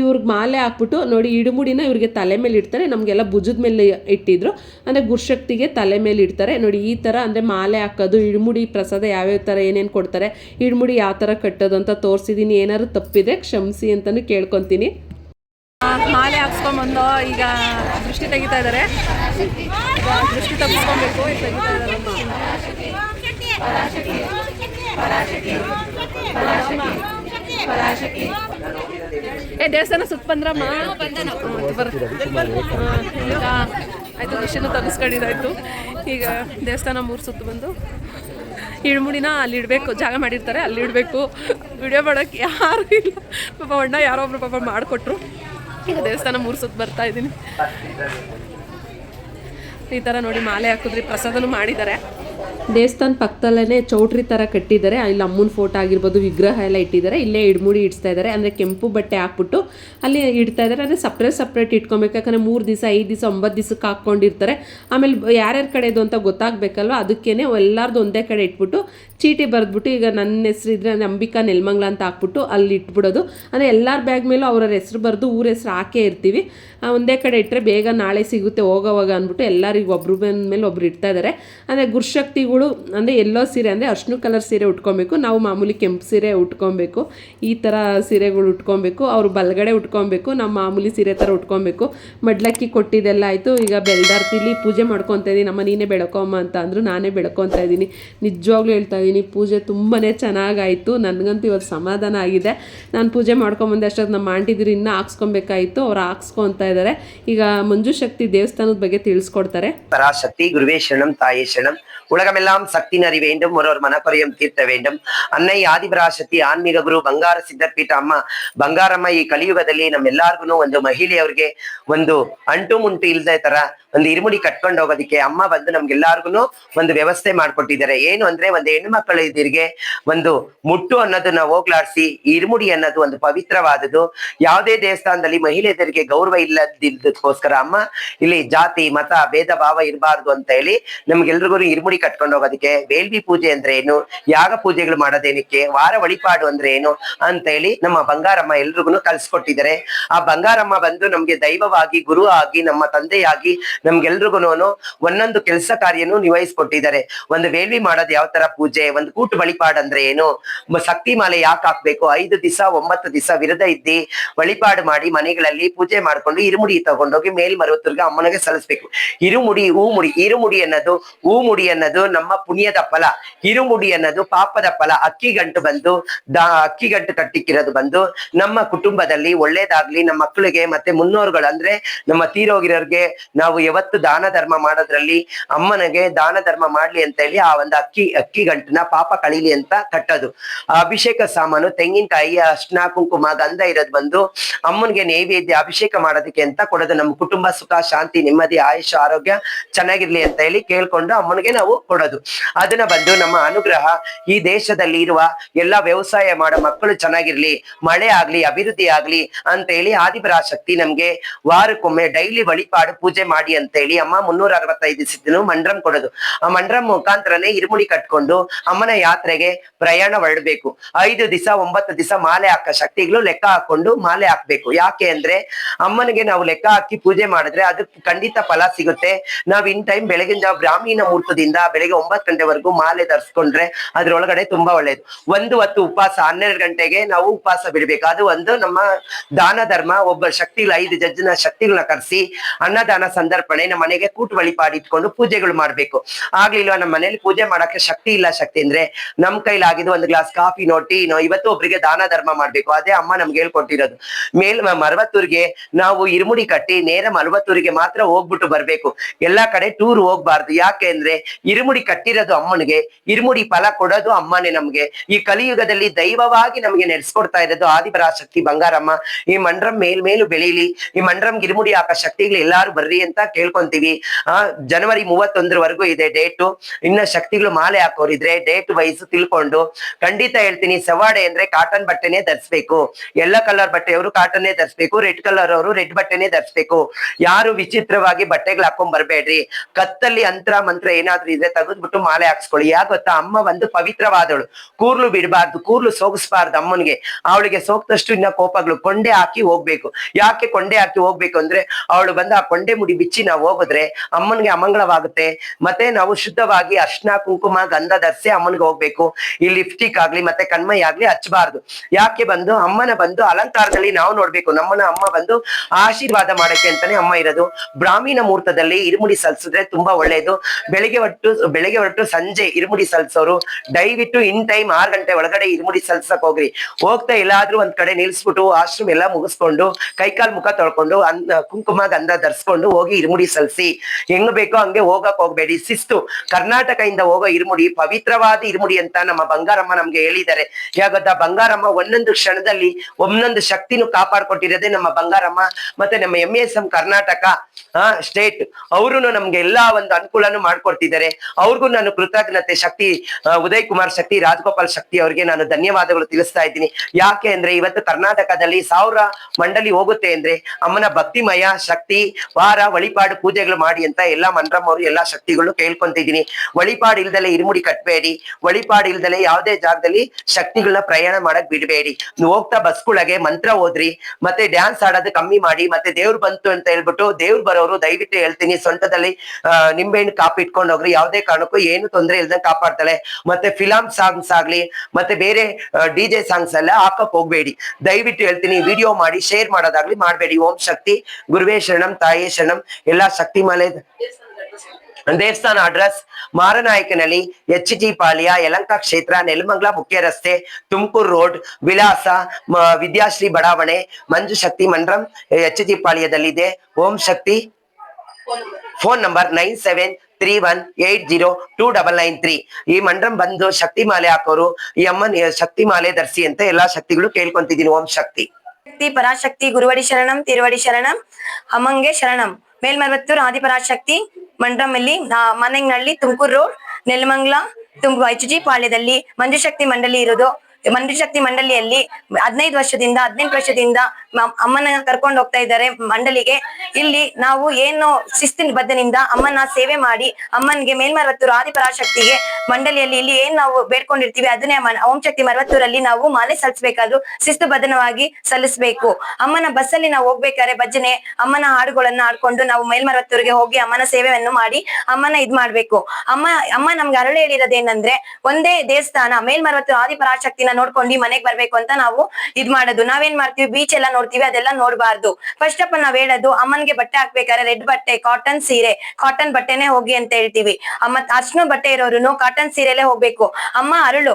A: ಇವ್ರಿಗೆ ಮಾಲೆ ಹಾಕ್ಬಿಟ್ಟು ನೋಡಿ, ಇಡುಮುಡಿನ ಇವ್ರಿಗೆ ತಲೆ ಮೇಲೆ ಇಡ್ತಾರೆ. ನಮಗೆಲ್ಲ ಭುಜದ ಮೇಲೆ ಇಟ್ಟಿದ್ರು. ಅಂದರೆ ಗುರುಶಕ್ತಿಗೆ ತಲೆ ಮೇಲೆ ಇಡ್ತಾರೆ. ನೋಡಿ, ಈ ಥರ ಅಂದರೆ ಮಾಲೆ ಹಾಕೋದು, ಇಡುಮುಡಿ ಪ್ರಸಾದ ಯಾವ್ಯಾವ ಥರ ಏನೇನು ಕೊಡ್ತಾರೆ, ಇಡುಮುಡಿ ಯಾವ ಥರ ಕಟ್ಟೋದು ಅಂತ ತೋರಿಸಿದ್ದೀನಿ ಏನಾದ್ರು ತಪ್ಪಿದ್ರೆ ಕ್ಷಮಿಸಿ ಅಂತಲೂ ಕೇಳ್ಕೊತೀನಿ.
D: ಮಾಲೆ ಹಾಕ್ಸ್ಕೊಂಡ್ಬಂದು ಈಗ ದೃಷ್ಟಿ ತೆಗಿತಾ ಇದ್ದಾರೆ ದೃಷ್ಟಿ ತೆಗಿಸ್ಕೊಬೇಕು ಈಗ ತೆಗಿತಾ ಇದ್ದಾರೆ ಏ ದೇವಸ್ಥಾನ ಸುತ್ತ ಬಂದ್ರಮ್ಮ. ಆಯ್ತು ದೃಷ್ಟಿನೂ ತೆಗಿಸ್ಕೊಂಡಿದ್ದಾಯ್ತು ಈಗ ದೇವಸ್ಥಾನ ಮೂರು ಸುತ್ತು ಬಂದು ಇಳ್ಮುಡಿನ ಅಲ್ಲಿ ಇಡಬೇಕು ಜಾಗ ಮಾಡಿರ್ತಾರೆ ಅಲ್ಲಿ ಇಡಬೇಕು. ವಿಡಿಯೋ ಮಾಡೋಕೆ ಯಾರು ಇಲ್ಲ. ಪಾಪ ಅಣ್ಣ ಯಾರೋ ಒಬ್ರು ಪಾಪ ಮಾಡಿಕೊಟ್ರು. ಈಗ ದೇವಸ್ಥಾನ ಮೂರು ಬರ್ತಾ ಇದ್ದೀನಿ. ಈ ಥರ ನೋಡಿ ಮಾಲೆ ಹಾಕಿದ್ರಿ ಪ್ರಸಾದನೂ ಮಾಡಿದ್ದಾರೆ.
A: ದೇವಸ್ಥಾನ ಪಕ್ಕದಲ್ಲೇ ಚೌಟ್ರಿ ಥರ ಕಟ್ಟಿದ್ದಾರೆ. ಇಲ್ಲಿ ಅಮ್ಮನ ಫೋಟೋ ಆಗಿರ್ಬೋದು, ವಿಗ್ರಹ ಎಲ್ಲ ಇಟ್ಟಿದ್ದಾರೆ. ಇಲ್ಲೇ ಇಡ್ಮುಡಿ ಇಡ್ಸ್ತಾ ಇದ್ದಾರೆ. ಅಂದರೆ ಕೆಂಪು ಬಟ್ಟೆ ಹಾಕ್ಬಿಟ್ಟು ಅಲ್ಲಿ ಇಡ್ತಾ ಇದ್ದಾರೆ. ಅಂದರೆ ಸಪ್ರೇಟ್ ಸಪ್ರೇಟ್ ಇಟ್ಕೊಬೇಕು. ಯಾಕಂದರೆ ಮೂರು ದಿವಸ, ಐದು ದಿವಸ, ಒಂಬತ್ತು ದಿವಸಕ್ಕೆ ಹಾಕ್ಕೊಂಡಿರ್ತಾರೆ. ಆಮೇಲೆ ಯಾರ್ಯಾರ ಕಡೆದು ಅಂತ ಗೊತ್ತಾಗಬೇಕಲ್ವ? ಅದಕ್ಕೇನೆ ಎಲ್ಲಾರ್ದು ಒಂದೇ ಕಡೆ ಇಟ್ಬಿಟ್ಟು ಚೀಟಿ ಬರೆದ್ಬಿಟ್ಟು ಈಗ ನನ್ನ ಹೆಸರು ಇದ್ರೆ ಅಂದರೆ ಅಂಬಿಕಾ ನೆಲ್ಮಂಗ್ಲ ಅಂತ ಹಾಕ್ಬಿಟ್ಟು ಅಲ್ಲಿ ಇಟ್ಬಿಡೋದು. ಅಂದರೆ ಎಲ್ಲರ ಬ್ಯಾಗ್ ಮೇಲೂ ಅವರ ಹೆಸರು ಬರೆದು ಊರ ಹೆಸರು ಹಾಕೇ ಇರ್ತೀವಿ. ಒಂದೇ ಕಡೆ ಇಟ್ಟರೆ ಬೇಗ ನಾಳೆ ಸಿಗುತ್ತೆ, ಹೋಗೋವಾಗ ಅಂದ್ಬಿಟ್ಟು ಎಲ್ಲರಿಗೂ ಒಬ್ಬರು ಮೇಲೆ ಒಬ್ರು ಇಡ್ತಾ ಇದ್ದಾರೆ ಅಂದರೆ ಗುರುಶಕ್ತಿಗಳು, ಅಂದರೆ ಎಲ್ಲೋ ಸೀರೆ, ಅಂದರೆ ಅರ್ಶಿನ ಕಲರ್ ಸೀರೆ ಉಟ್ಕೊಬೇಕು. ನಾವು ಮಾಮೂಲಿ ಕೆಂಪು ಸೀರೆ ಉಟ್ಕೊಬೇಕು. ಈ ಥರ ಸೀರೆಗಳು ಉಟ್ಕೊಬೇಕು. ಅವರು ಬಲಗಡೆ ಉಟ್ಕೊಬೇಕು. ನಾವು ಮಾಮೂಲಿ ಸೀರೆ ಥರ ಉಟ್ಕೊಬೇಕು. ಮಡ್ಲಕ್ಕಿ ಕೊಟ್ಟಿದ್ದೆಲ್ಲ ಆಯಿತು. ಈಗ ಬೆಳ್ದಾರ್ತಿಲಿ ಪೂಜೆ ಮಾಡ್ಕೊತಾ ಇದ್ದೀನಿ ನಮ್ಮ ನೀನೇ ಬೆಳಕೊಮ್ಮ ಅಂತ ಅಂದರು ನಾನೇ ಬೆಳ್ಕೊತಾ ಇದ್ದೀನಿ ನಿಜವಾಗ್ಲೂ ಹೇಳ್ತಾ ಇದ್ದೀನಿ ಪೂಜೆ ತುಂಬಾ ಚೆನ್ನಾಗಾಯಿತು. ನನಗಂತೂ ಇವತ್ತು ಸಮಾಧಾನ ಆಗಿದೆ. ನಾನು ಪೂಜೆ ಮಾಡ್ಕೊಂಬಂದೆ ಅಷ್ಟೊತ್ತು ನಮ್ಮ ಆಂಟಿದ್ರು ಇನ್ನೂ ಹಾಕ್ಸ್ಕೊಬೇಕಾಯಿತು, ಅವ್ರು ಹಾಕ್ಸ್ಕೊಂತ ಇದ್ದಾರೆ ಈಗ ಮಂಜುಶಕ್ತಿ ದೇವಸ್ಥಾನದ ಬಗ್ಗೆ ತಿಳಿಸ್ಕೊಡ್ತಾರೆ.
E: ಪರಾಶಕ್ತಿ, ಗುರುವೇ ಶರಣಂ, ತಾಯಿ ಶರಣಂ. உலகமெல்லாம் சக்தி நறி வேண்டும் ஒரு ஒரு மனக்குறையும் தீர்த்த வேண்டும் ಅನ್ನೈ ಆದಿಪರಾಶಕ್ತಿ ಆನ್ಮೀಗ ಗುರು ಬಂಗಾರ ಸಿದ್ಧಪೀಠ ಅಮ್ಮ ಬಂಗಾರಮ್ಮ ಈ ಕಲಿಯುಗದಲ್ಲಿ ನಮ್ಮೆಲ್ಲಾರ್ಗು ಒಂದು ಮಹಿಳೆಯವ್ರಿಗೆ ಒಂದು ಅಂಟು ಮುಂಟು ಇಲ್ದೇ ತರ ಒಂದು ಇರುಮುಡಿ ಕಟ್ಕೊಂಡು ಹೋಗೋದಕ್ಕೆ ಅಮ್ಮ ಬಂದು ನಮ್ಗೆಲ್ಲಾರ್ಗು ಒಂದು ವ್ಯವಸ್ಥೆ ಮಾಡ್ಕೊಟ್ಟಿದ್ದಾರೆ ಏನು ಅಂದ್ರೆ ಒಂದು ಹೆಣ್ಣು ಮಕ್ಕಳ ಇದಿರಿಗೆ ಒಂದು ಮುಟ್ಟು ಅನ್ನೋದನ್ನ ಹೋಗ್ಲಾಡ್ಸಿ ಈ ಇರುಮುಡಿ ಅನ್ನೋದು ಒಂದು ಪವಿತ್ರವಾದದ್ದು ಯಾವುದೇ ದೇವಸ್ಥಾನದಲ್ಲಿ ಮಹಿಳೆಯರಿಗೆ ಗೌರವ ಇಲ್ಲದಿದ್ದಕ್ಕೋಸ್ಕರ ಅಮ್ಮ ಇಲ್ಲಿ ಜಾತಿ ಮತ ಭೇದ ಭಾವ ಇರಬಾರ್ದು ಅಂತ ಹೇಳಿ ನಮ್ಗೆಲ್ರಿಗೂ ಇರುಮುಡಿ ಕಟ್ಕೊಂಡು ಹೋಗೋದಕ್ಕೆ ಬೇಲ್ವಿ ಪೂಜೆ ಅಂದ್ರೆ ಏನು? ಯಾಗ ಪೂಜೆಗಳು ಮಾಡೋದೇನಕ್ಕೆ? ವಾರ ಒಳಿಪಾಡು ಅಂದ್ರೆ ಏನು? ಅಂತ ಹೇಳಿ ನಮ್ಮ ಬಂಗಾರಮ್ಮ ಎಲ್ರಿಗೂ ಕಲ್ಸ್ಕೊಟ್ಟಿದ್ದಾರೆ. ಆ ಬಂಗಾರಮ್ಮ ಬಂದು ನಮ್ಗೆ ದೈವವಾಗಿ ಗುರು ಆಗಿ ನಮ್ಮ ತಂದೆಯಾಗಿ ನಮ್ಗೆಲ್ರಿಗೂ ಒಂದೊಂದು ಕೆಲಸ ಕಾರ್ಯನು ನಿವಹಿಸ್ಕೊಟ್ಟಿದ್ದಾರೆ ಒಂದು ವೇಲ್ವಿ ಮಾಡೋದು ಯಾವ ತರ ಪೂಜೆ? ಒಂದು ಕೂಟು ಬಳಿಪಾಡು ಅಂದ್ರೆ ಏನು? ಶಕ್ತಿ ಮಾಲೆ ಯಾಕೆ ಹಾಕ್ಬೇಕು? ಐದು ದಿವಸ ಒಂಬತ್ತು ದಿವಸ ವಿರದ ಇದ್ದಿ ಬಳಿಪಾಡು ಮಾಡಿ ಮನೆಗಳಲ್ಲಿ ಪೂಜೆ ಮಾಡ್ಕೊಂಡು ಇರುಮುಡಿ ತಗೊಂಡೋಗಿ ಮೇಲ್ಮರುವತ್ತರ್ಗೆ ಅಮ್ಮನಿಗೆ ಸಲ್ಲಿಸ್ಬೇಕು. ಇರುಮುಡಿ, ಹೂಮುಡಿ, ಇರುಮುಡಿ ಅನ್ನೋದು, ಹೂಮುಡಿ ಅನ್ನೋದು ನಮ್ಮ ಪುಣ್ಯದ ಫಲ. ಹಿರುಮುಡಿ ಅನ್ನೋದು ಪಾಪದ ಫಲ. ಅಕ್ಕಿ ಗಂಟು ಬಂದು, ದಾ, ಅಕ್ಕಿ ಗಂಟು ಕಟ್ಟಿಕ್ಕಿರೋದು ಬಂದು, ನಮ್ಮ ಕುಟುಂಬದಲ್ಲಿ ಒಳ್ಳೇದಾಗ್ಲಿ, ನಮ್ಮ ಮಕ್ಕಳಿಗೆ ಮತ್ತೆ ಮುನ್ನೋರ್ಗಳು ಅಂದ್ರೆ ನಮ್ಮ ತೀರೋಗಿರೋರ್ಗೆ ನಾವು ಯಾವತ್ತು ದಾನ ಧರ್ಮ ಮಾಡೋದ್ರಲ್ಲಿ ಅಮ್ಮನಿಗೆ ದಾನ ಧರ್ಮ ಮಾಡ್ಲಿ ಅಂತ ಹೇಳಿ ಆ ಒಂದು ಅಕ್ಕಿ ಅಕ್ಕಿ ಗಂಟನ ಪಾಪ ಕಳೀಲಿ ಅಂತ ಕಟ್ಟೋದು. ಅಭಿಷೇಕ ಸಾಮಾನು, ತೆಂಗಿನಕಾಯಿ ಅಷ್ಟನ ಕುಂಕುಮ, ಗಂಧ ಇರೋದು ಬಂದು ಅಮ್ಮನಿಗೆ ನೈವೇದ್ಯ ಅಭಿಷೇಕ ಮಾಡೋದಕ್ಕೆ ಅಂತ ಕೊಡೋದು. ನಮ್ಮ ಕುಟುಂಬ ಸುಖ, ಶಾಂತಿ, ನೆಮ್ಮದಿ, ಆಯುಷ್, ಆರೋಗ್ಯ ಚೆನ್ನಾಗಿರ್ಲಿ ಅಂತ ಹೇಳಿ ಕೇಳ್ಕೊಂಡು ಅಮ್ಮನಿಗೆ ನಾವು ಕೊಡೋದು. ಅದನ್ನ ಬಂದು ನಮ್ಮ ಅನುಗ್ರಹ ಈ ದೇಶದಲ್ಲಿ ಇರುವ ಎಲ್ಲಾ ವ್ಯವಸಾಯ ಮಾಡೋ ಮಕ್ಕಳು ಚೆನ್ನಾಗಿರ್ಲಿ, ಮಳೆ ಆಗ್ಲಿ, ಅಭಿವೃದ್ಧಿ ಆಗ್ಲಿ ಅಂತ ಹೇಳಿ ಆದಿಪರಾಶಕ್ತಿ ನಮ್ಗೆ ವಾರಕ್ಕೊಮ್ಮೆ ಡೈಲಿ ಬಳಿಪಾಡು ಪೂಜೆ ಮಾಡಿ ಅಂತ ಹೇಳಿ ಅಮ್ಮ ಮುನ್ನೂರ ಅರವತ್ತೈದು ದಿನ ಮಂಡ್ರಂ ಕೊಡೋದು. ಆ ಮಂಡ್ರಂ ಮುಖಾಂತರನೇ ಇರುಮುಡಿ ಕಟ್ಕೊಂಡು ಅಮ್ಮನ ಯಾತ್ರೆಗೆ ಪ್ರಯಾಣ ಹೊರಡ್ಬೇಕು. ಐದು ದಿವಸ ಒಂಬತ್ತು ದಿವಸ ಮಾಲೆ ಹಾಕ ಶಕ್ತಿಗಳು ಲೆಕ್ಕ ಹಾಕೊಂಡು ಮಾಲೆ ಹಾಕ್ಬೇಕು. ಯಾಕೆ ಅಂದ್ರೆ ಅಮ್ಮನಿಗೆ ನಾವು ಲೆಕ್ಕ ಹಾಕಿ ಪೂಜೆ ಮಾಡಿದ್ರೆ ಅದಕ್ಕೆ ಖಂಡಿತ ಫಲ ಸಿಗುತ್ತೆ. ನಾವ್ ಇನ್ ಟೈಮ್ ಬೆಳಗಿನ ಜಾವ ಬ್ರಾಹ್ಮೀಣ ಮುಹೂರ್ತದಿಂದ ಬೆಳಗ್ಗೆ ಒಂಬತ್ತು ಗಂಟೆವರೆಗೂ ಮಾಲೆ ಧರಿಸ್ಕೊಂಡ್ರೆ ಅದ್ರೊಳಗಡೆ ತುಂಬಾ ಒಳ್ಳೇದು. ಒಂದು ಹೊತ್ತು ಉಪವಾಸ, ಹನ್ನೆರಡು ಗಂಟೆಗೆ ನಾವು ಉಪವಾಸ ಬಿಡಬೇಕು. ಅದು ಒಂದು ನಮ್ಮ ದಾನ ಧರ್ಮ, ಒಬ್ಬ ಶಕ್ತಿಗಳ, ಐದು ಜಜ್ಜನ ಶಕ್ತಿಗಳನ್ನ ಕರೆಸಿ ಅನ್ನದಾನ ಸಂದರ್ಪಣೆ, ನಮ್ಮ ಮನೆಗೆ ಕೂಟು ಬಳಿಪಾಡಿ ಇಟ್ಕೊಂಡು ಪೂಜೆಗಳು ಮಾಡ್ಬೇಕು. ಆಗ್ಲಿಲ್ವಾ, ನಮ್ಮ ಮನೇಲಿ ಪೂಜೆ ಮಾಡಕ್ಕೆ ಶಕ್ತಿ ಇಲ್ಲ ಶಕ್ತಿ ಅಂದ್ರೆ ನಮ್ ಕೈಲಾಗಿದ್ದು ಒಂದು ಗ್ಲಾಸ್ ಕಾಫಿನೋ ಟೀನೋ ಇವತ್ತು ಒಬ್ರಿಗೆ ದಾನ ಧರ್ಮ ಮಾಡ್ಬೇಕು. ಅದೇ ಅಮ್ಮ ನಮ್ಗೆ ಹೇಳ್ಕೊಟ್ಟಿರೋದು. ಮೇಲ್ ಮರವತ್ತೂರ್ಗೆ ನಾವು ಇರುಮುಡಿ ಕಟ್ಟಿ, ನೇರ ಮರವತ್ತೂರಿಗೆ ಮಾತ್ರ ಹೋಗ್ಬಿಟ್ಟು ಬರ್ಬೇಕು. ಎಲ್ಲಾ ಕಡೆ ಟೂರ್ ಹೋಗ್ಬಾರ್ದು. ಯಾಕೆ ಅಂದ್ರೆ ಇರುಮುಡಿ ಕಟ್ಟಿರೋದು ಅಮ್ಮನಿಗೆ, ಇರುಮುಡಿ ಫಲ ಕೊಡೋದು ಅಮ್ಮನೇ ನಮ್ಗೆ. ಈ ಕಲಿಯುಗದಲ್ಲಿ ದೈವವಾಗಿ ನಮಗೆ ನೆಡ್ಸ್ಕೊಡ್ತಾ ಇರೋದು ಆದಿಪರಾಶಕ್ತಿ ಬಂಗಾರಮ್ಮ. ಈ ಮಂಡ್ರಂ ಮೇಲ್ಮೇಲು ಬೆಳೀಲಿ. ಈ ಮಂಡ್ರಂ ಇರುಮುಡಿ ಹಾಕ ಶಕ್ತಿಗಳು ಎಲ್ಲಾರು ಬರ್ರಿ ಅಂತ ಕೇಳ್ಕೊಂತೀವಿ. ಆ, ಜನವರಿ ಮೂವತ್ತೊಂದರವರೆಗೂ ಇದೆ ಡೇಟು. ಇನ್ನ ಶಕ್ತಿಗಳು ಮಾಲೆ ಹಾಕೋರಿದ್ರೆ ಡೇಟ್ ವೈಸ್ ತಿಳ್ಕೊಂಡು ಖಂಡಿತ ಹೇಳ್ತೀನಿ, ಸವಾಡೆ ಅಂದ್ರೆ ಕಾಟನ್ ಬಟ್ಟೆನೆ ಧರಿಸ್ಬೇಕು. ಎಲ್ಲ ಕಲರ್ ಬಟ್ಟೆಯವರು ಕಾಟನ್ನೇ ಧರಿಸ್ಬೇಕು, ರೆಡ್ ಕಲರ್ ಅವರು ರೆಡ್ ಬಟ್ಟೆನೆ ಧರಿಸ್ಬೇಕು. ಯಾರು ವಿಚಿತ್ರವಾಗಿ ಬಟ್ಟೆಗಳು ಹಾಕೊಂಡ್ ಬರ್ಬೇಡ್ರಿ. ಕತ್ತಲ್ಲಿ ಅಂತರ ಮಂತ್ರ ಏನಾದ್ರೂ ಇದ್ರೆ ತೆಗೆದ್ಬಿಟ್ಟು ಮಾಲೆ ಹಾಕ್ಸ್ಕೊಳ್ಳಿ. ಯಾಕೆ ಗೊತ್ತಾ? ಅಮ್ಮ ಒಂದು ಪವಿತ್ರವಾದವಳು. ಕೂರ್ಲು ಬಿಡಬಾರ್ದು, ಕೂರ್ಲು ಸೋಗಿಸ್ಬಾರ್ದು ಅಮ್ಮನಿಗೆ. ಅವಳಿಗೆ ಸೋಕ್ತಷ್ಟು ಇನ್ನ ಕೋಪಗಳು. ಕೊಂಡೆ ಹಾಕಿ ಹೋಗ್ಬೇಕು. ಯಾಕೆ ಕೊಂಡೆ ಹಾಕಿ ಹೋಗ್ಬೇಕು ಅಂದ್ರೆ, ಅವಳು ಬಂದು ಆ ಕೊಂಡೆ ಮುಡಿ ಬಿಚ್ಚಿ ನಾವು ಹೋಗಿದ್ರೆ ಅಮ್ಮನಿಗೆ ಅಮಂಗಳವಾಗುತ್ತೆ. ಮತ್ತೆ ನಾವು ಶುದ್ಧವಾಗಿ ಅರ್ಶನ, ಕುಂಕುಮ, ಗಂಧ ಧರಿಸಿ ಅಮ್ಮನಿಗೆ ಹೋಗ್ಬೇಕು. ಈ ಲಿಪ್ಸ್ಟಿಕ್ ಆಗ್ಲಿ, ಮತ್ತೆ ಕಣ್ಮೈ ಆಗ್ಲಿ ಹಚ್ಚಬಾರ್ದು. ಯಾಕೆ ಬಂದು? ಅಮ್ಮನ ಬಂದು ಅಲಂಕಾರದಲ್ಲಿ ನಾವು ನೋಡ್ಬೇಕು. ನಮ್ಮನ ಅಮ್ಮ ಬಂದು ಆಶೀರ್ವಾದ ಮಾಡಕ್ಕೆ ಅಂತಾನೆ ಅಮ್ಮ ಇರೋದು. ಬ್ರಾಹ್ಮೀಣ ಮುಹೂರ್ತದಲ್ಲಿ ಇರುಮುಡಿ ಸಲ್ಸಿದ್ರೆ ತುಂಬಾ ಒಳ್ಳೆಯದು ಬೆಳಿಗ್ಗೆ ಹೊಟ್ಟು ಬೆಳಿಗ್ಗೆ ಹೊರಟು ಸಂಜೆ ಇರುಮುಡಿ ಸಲ್ಸೋರು, ದಯವಿಟ್ಟು ಇನ್ ಟೈಮ್ ಆರ್ ಗಂಟೆ ಒಳಗಡೆ ಇರುಮುಡಿ ಸಲ್ಸಕ್ ಹೋಗ್ರಿ. ಹೋಗ್ತಾ ಎಲ್ಲಾದ್ರೂ ಒಂದ್ ಕಡೆ ನಿಲ್ಸ್ಬಿಟ್ಟು ಆಶ್ರಮ ಎಲ್ಲಾ ಮುಗಿಸ್ಕೊಂಡು, ಕೈಕಾಲ್ ಮುಖ ತೊಳ್ಕೊಂಡು ಅಂದ ಕುಂಕುಮ ಗಂಧ ಧರಿಸ್ಕೊಂಡು ಹೋಗಿ ಇರುಮುಡಿ ಸಲ್ಸಿ. ಹೆಂಗ್ ಬೇಕೋ ಹಂಗೆ ಹೋಗಕ್ ಹೋಗ್ಬೇಡಿ. ಶಿಸ್ತು. ಕರ್ನಾಟಕದಿಂದ ಹೋಗೋ ಇರುಮುಡಿ, ಪವಿತ್ರವಾದ ಇರುಮುಡಿ ಅಂತ ನಮ್ಮ ಬಂಗಾರಮ್ಮ ನಮ್ಗೆ ಹೇಳಿದ್ದಾರೆ. ಯಾಗೊತ್ತಾ ಬಂಗಾರಮ್ಮ ಒಂದೊಂದು ಕ್ಷಣದಲ್ಲಿ ಒಂದೊಂದು ಶಕ್ತಿನೂ ಕಾಪಾಡ್ಕೊಟ್ಟಿರೋದೇ ನಮ್ಮ ಬಂಗಾರಮ್ಮ ಮತ್ತೆ ನಮ್ಮ M S M Karnataka state ಅವರು ನಮ್ಗೆ ಎಲ್ಲಾ ಒಂದು ಅನುಕೂಲನೂ ಮಾಡ್ಕೊಡ್ತಿದ್ದಾರೆ. ಅವ್ರಿಗೂ ನಾನು ಕೃತಜ್ಞತೆ, ಶಕ್ತಿ ಉದಯ್ ಕುಮಾರ್ ಶಕ್ತಿ, ರಾಜಗೋಪಾಲ್ ಶಕ್ತಿ ಅವರಿಗೆ ನಾನು ಧನ್ಯವಾದಗಳು ತಿಳಿಸ್ತಾ ಇದ್ದೀನಿ. ಯಾಕೆ ಅಂದ್ರೆ ಇವತ್ತು ಕರ್ನಾಟಕದಲ್ಲಿ ಸಾವಿರ ಮಂಡಳಿ ಹೋಗುತ್ತೆ ಅಂದ್ರೆ ಅಮ್ಮನ ಭಕ್ತಿಮಯ, ಶಕ್ತಿ, ವಾರ, ವಳಿಪಾಡು ಪೂಜೆಗಳು ಮಾಡಿ ಅಂತ ಎಲ್ಲಾ ಮಂಡ್ರಮ್ ಅವರು ಎಲ್ಲಾ ಶಕ್ತಿಗಳು ಕೇಳ್ಕೊಂತಿದ್ದೀನಿ. ವಳಿಪಾಡು ಇಲ್ದಲೆ ಇರುಮುಡಿ ಕಟ್ಬೇಡಿ. ವಳಿಪಾಡು ಇಲ್ದಲೆ ಯಾವುದೇ ಜಾಗದಲ್ಲಿ ಶಕ್ತಿಗಳನ್ನ ಪ್ರಯಾಣ ಮಾಡಕ್ ಬಿಡಬೇಡಿ. ಹೋಗ್ತಾ ಬಸ್ಗಳಗೆ ಮಂತ್ರ ಓದ್ರಿ, ಮತ್ತೆ ಡ್ಯಾನ್ಸ್ ಆಡೋದು ಕಮ್ಮಿ ಮಾಡಿ, ಮತ್ತೆ ದೇವ್ರು ಬಂತು ಅಂತ ಹೇಳ್ಬಿಟ್ಟು ದೇವ್ರು ಬರೋರು ದಯವಿಟ್ಟು ಹೇಳ್ತೀನಿ. ಸೊಂಟದಲ್ಲಿ ನಿಂಬೆಹಣ್ಣು ಕಾಪಿ ಇಟ್ಕೊಂಡು ಹೋಗ್ರಿ ಯಾವುದೇ ಕಾರಣಕ್ಕೂ ಏನು ತೊಂದರೆ ಇಲ್ದಂಗೆ ಕಾಪಾಡ್ತಾಳೆ. ಮತ್ತೆ ಫಿಲಂ ಸಾಂಗ್ಸ್ ಆಗ್ಲಿ, ಮತ್ತೆ ಬೇರೆ ಡಿ ಜೆ ಸಾಂಗ್ಸ್ ಎಲ್ಲ ಹಾಕಕ್ ಹೋಗ್ಬೇಡಿ. ದಯವಿಟ್ಟು ಹೇಳ್ತೀನಿ ವಿಡಿಯೋ ಮಾಡಿ ಶೇರ್ ಮಾಡೋದಾಗ್ಲಿ ಮಾಡಬೇಡಿ. ಓಂ ಶಕ್ತಿ, ಗುರುವೇ ಶರಣಂ, ತಾಯೇ ಶರಣಂ, ಎಲ್ಲಾ ಶಕ್ತಿ ಮಾಲೆ ದೇವಸ್ಥಾನ ಅಡ್ರೆಸ್ ಮಾರನಾಯಕನಲ್ಲಿ ಎಚ್ ಜಿ ಪಾಳ್ಯ, ಯಲಂಕ ಕ್ಷೇತ್ರ, ನೆಲಮಂಗಲ ಮುಖ್ಯ ರಸ್ತೆ, ತುಮಕೂರು ರೋಡ್ ವಿಲಾಸ ವಿದ್ಯಾಶ್ರೀ ಬಡಾವಣೆ, Manju Shakti ಮಂಡ್ರಂ H G ಪಾಳ್ಯದಲ್ಲಿದೆ. Om Shakti. Phone number nine seven three one eight zero two double nine three ಈ ಮಂಡ್ರಂ ಬಂದು ಶಕ್ತಿ ಮಾಲೆ ಹಾಕೋರು, ಈ ಅಮ್ಮನ ಶಕ್ತಿ ಮಾಲೆ ಧರಿಸಿ ಅಂತ ಎಲ್ಲಾ ಶಕ್ತಿಗಳು ಕೇಳ್ಕೊಂತಿದ್ದೀನಿ. ಓಂ ಶಕ್ತಿ.
F: ಶಕ್ತಿ, ಪರಾಶಕ್ತಿ, ಗುರುವಡಿ ಶರಣಂ, ತಿರುವಡಿ ಶರಣಂ ಅಮ್ಮಂಗೆ ಶರಣಂ. ಮೇಲ್ಮರ್ವತ್ತೂರು ಆದಿಪರಾಶಕ್ತಿ ಮಂಡ್ರಮಲ್ಲಿ ಮನೆಗ್ನಳ್ಳಿ, ತುಮಕೂರು ರೋಡ್, ನೆಲಮಂಗ್ಲ ತುಮ್ ಎಚ್ ಜಿ ಪಾಳ್ಯದಲ್ಲಿ, ಮಂಜುಶಕ್ತಿ ಮಂಡಳಿ ಇರೋದು. ಮಂಜುಶಕ್ತಿ ಮಂಡಳಿಯಲ್ಲಿ ಹದಿನೈದು ವರ್ಷದಿಂದ, ಹದಿನೆಂಟು ವರ್ಷದಿಂದ ಅಮ್ಮನ ಕರ್ಕೊಂಡು ಹೋಗ್ತಾ ಇದ್ದಾರೆ ಮಂಡಳಿಗೆ. ಇಲ್ಲಿ ನಾವು ಏನು ಶಿಸ್ತಿನ ಬದ್ಧನಿಂದ ಅಮ್ಮನ ಸೇವೆ ಮಾಡಿ, ಅಮ್ಮನಿಗೆ ಮೇಲ್ಮರವತ್ತೂರು ಆದಿಪರಾಶಕ್ತಿಗೆ ಮಂಡಳಿಯಲ್ಲಿ ಇಲ್ಲಿ ಏನ್ ನಾವು ಬೇಡ್ಕೊಂಡಿರ್ತೀವಿ ಅದನ್ನೇ ಓಂ ಶಕ್ತಿ ಮರವತ್ತೂರಲ್ಲಿ ನಾವು ಮಾಲೆ ಸಲ್ಲಿಸಬೇಕಾದ್ರು ಶಿಸ್ತು ಬದ್ಧನವಾಗಿ ಸಲ್ಲಿಸಬೇಕು. ಅಮ್ಮನ ಬಸ್ಸಲ್ಲಿ ನಾವು ಹೋಗ್ಬೇಕಾದ್ರೆ ಭಜನೆ, ಅಮ್ಮನ ಹಾಡುಗಳನ್ನ ಆಡ್ಕೊಂಡು ನಾವು ಮೇಲ್ಮರವತ್ತೂರಿಗೆ ಹೋಗಿ ಅಮ್ಮನ ಸೇವೆಯನ್ನು ಮಾಡಿ ಅಮ್ಮನ ಇದ್ ಮಾಡ್ಬೇಕು. ಅಮ್ಮ ಅಮ್ಮ ನಮ್ಗೆ ಅರಳು ಹೇಳಿರೋದೇನಂದ್ರೆ, ಒಂದೇ ದೇವಸ್ಥಾನ, ಮೇಲ್ಮರವತ್ತೂರು ಆದಿಪರಾಶಕ್ತಿನ ನೋಡ್ಕೊಂಡು ಮನೆಗ್ ಬರ್ಬೇಕು ಅಂತ ನಾವು ಇದ್ ಮಾಡೋದು. ನಾವೇನ್ ಮಾಡ್ತೀವಿ? ಬೀಚ್ ಎಲ್ಲ ನೋಡ್ತೀವಿ, ಅದೆಲ್ಲ ನೋಡಬಾರ್ದು. ಫಸ್ಟ್ ಆಲ್ ನಾವ್ ಹೇಳೋದು, ಅಮ್ಮನ್ಗೆ ಬಟ್ಟೆ ಹಾಕ್ಬೇಕಾದ್ರೆ ರೆಡ್ ಬಟ್ಟೆ ಕಾಟನ್ ಸೀರೆ. ಕಾಟನ್ ಬಟ್ಟೆನೆ ಹೋಗಿ ಅಂತ ಹೇಳ್ತೀವಿ. ಅಮ್ಮ ಅರ್ಶನ ಬಟ್ಟೆ ಇರೋರು ಕಾಟನ್ ಸೀರೆಲೆ ಹೋಗ್ಬೇಕು. ಅಮ್ಮ ಅರಳು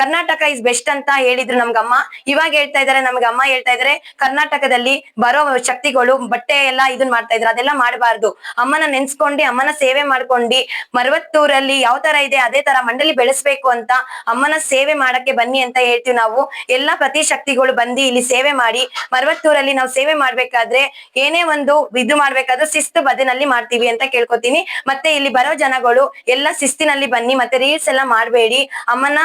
F: ಕರ್ನಾಟಕ ಇಸ್ ಬೆಸ್ಟ್ ಅಂತ ಹೇಳಿದ್ರು ನಮ್ಗಮ್ಮ. ಇವಾಗ ಹೇಳ್ತಾ ಇದಾರೆ ನಮ್ಗೆ ಅಮ್ಮ ಹೇಳ್ತಾ ಇದಾರೆ, ಕರ್ನಾಟಕದಲ್ಲಿ ಬರೋ ಶಕ್ತಿಗಳು, ಬಟ್ಟೆ ಎಲ್ಲ ಇದನ್ ಮಾಡ್ತಾ ಇದ್ರು, ಅದೆಲ್ಲ ಮಾಡಬಾರ್ದು. ಅಮ್ಮನ ನೆನ್ಸ್ಕೊಂಡು, ಅಮ್ಮನ ಸೇವೆ ಮಾಡ್ಕೊಂಡು, ಮರವತ್ತೂರಲ್ಲಿ ಯಾವ ತರ ಇದೆ, ಅದೇ ತರ ಮಂಡಳಿ ಬೆಳೆಸ್ಬೇಕು ಅಂತ ಅಮ್ಮನ ಸೇವೆ ಮಾಡಕ್ಕೆ ಬನ್ನಿ ಅಂತ ಹೇಳ್ತೀವಿ ನಾವು. ಎಲ್ಲಾ ಪ್ರತಿ ಶಕ್ತಿಗಳು ಬಂದು ಇಲ್ಲಿ ಸೇವೆ ಮಾಡಿ, ಮರವತ್ತೂರಲ್ಲಿ ನಾವು ಸೇವೆ ಮಾಡ್ಬೇಕಾದ್ರೆ ಏನೇ ಒಂದು ಇದು ಮಾಡ್ಬೇಕಾದ್ರೆ ಶಿಸ್ತು ಬದಿನಲ್ಲಿ ಮಾಡ್ತೀವಿ ಅಂತ ಕೇಳ್ಕೊತೀನಿ. ಮತ್ತೆ ಇಲ್ಲಿ ಬರೋ ಜನಗಳು ಎಲ್ಲ ಶಿಸ್ತಿನಲ್ಲಿ ಬನ್ನಿ, ಮತ್ತೆ ರೀಲ್ಸ್ ಎಲ್ಲ ಮಾಡಬೇಡಿ. ಅಮ್ಮನ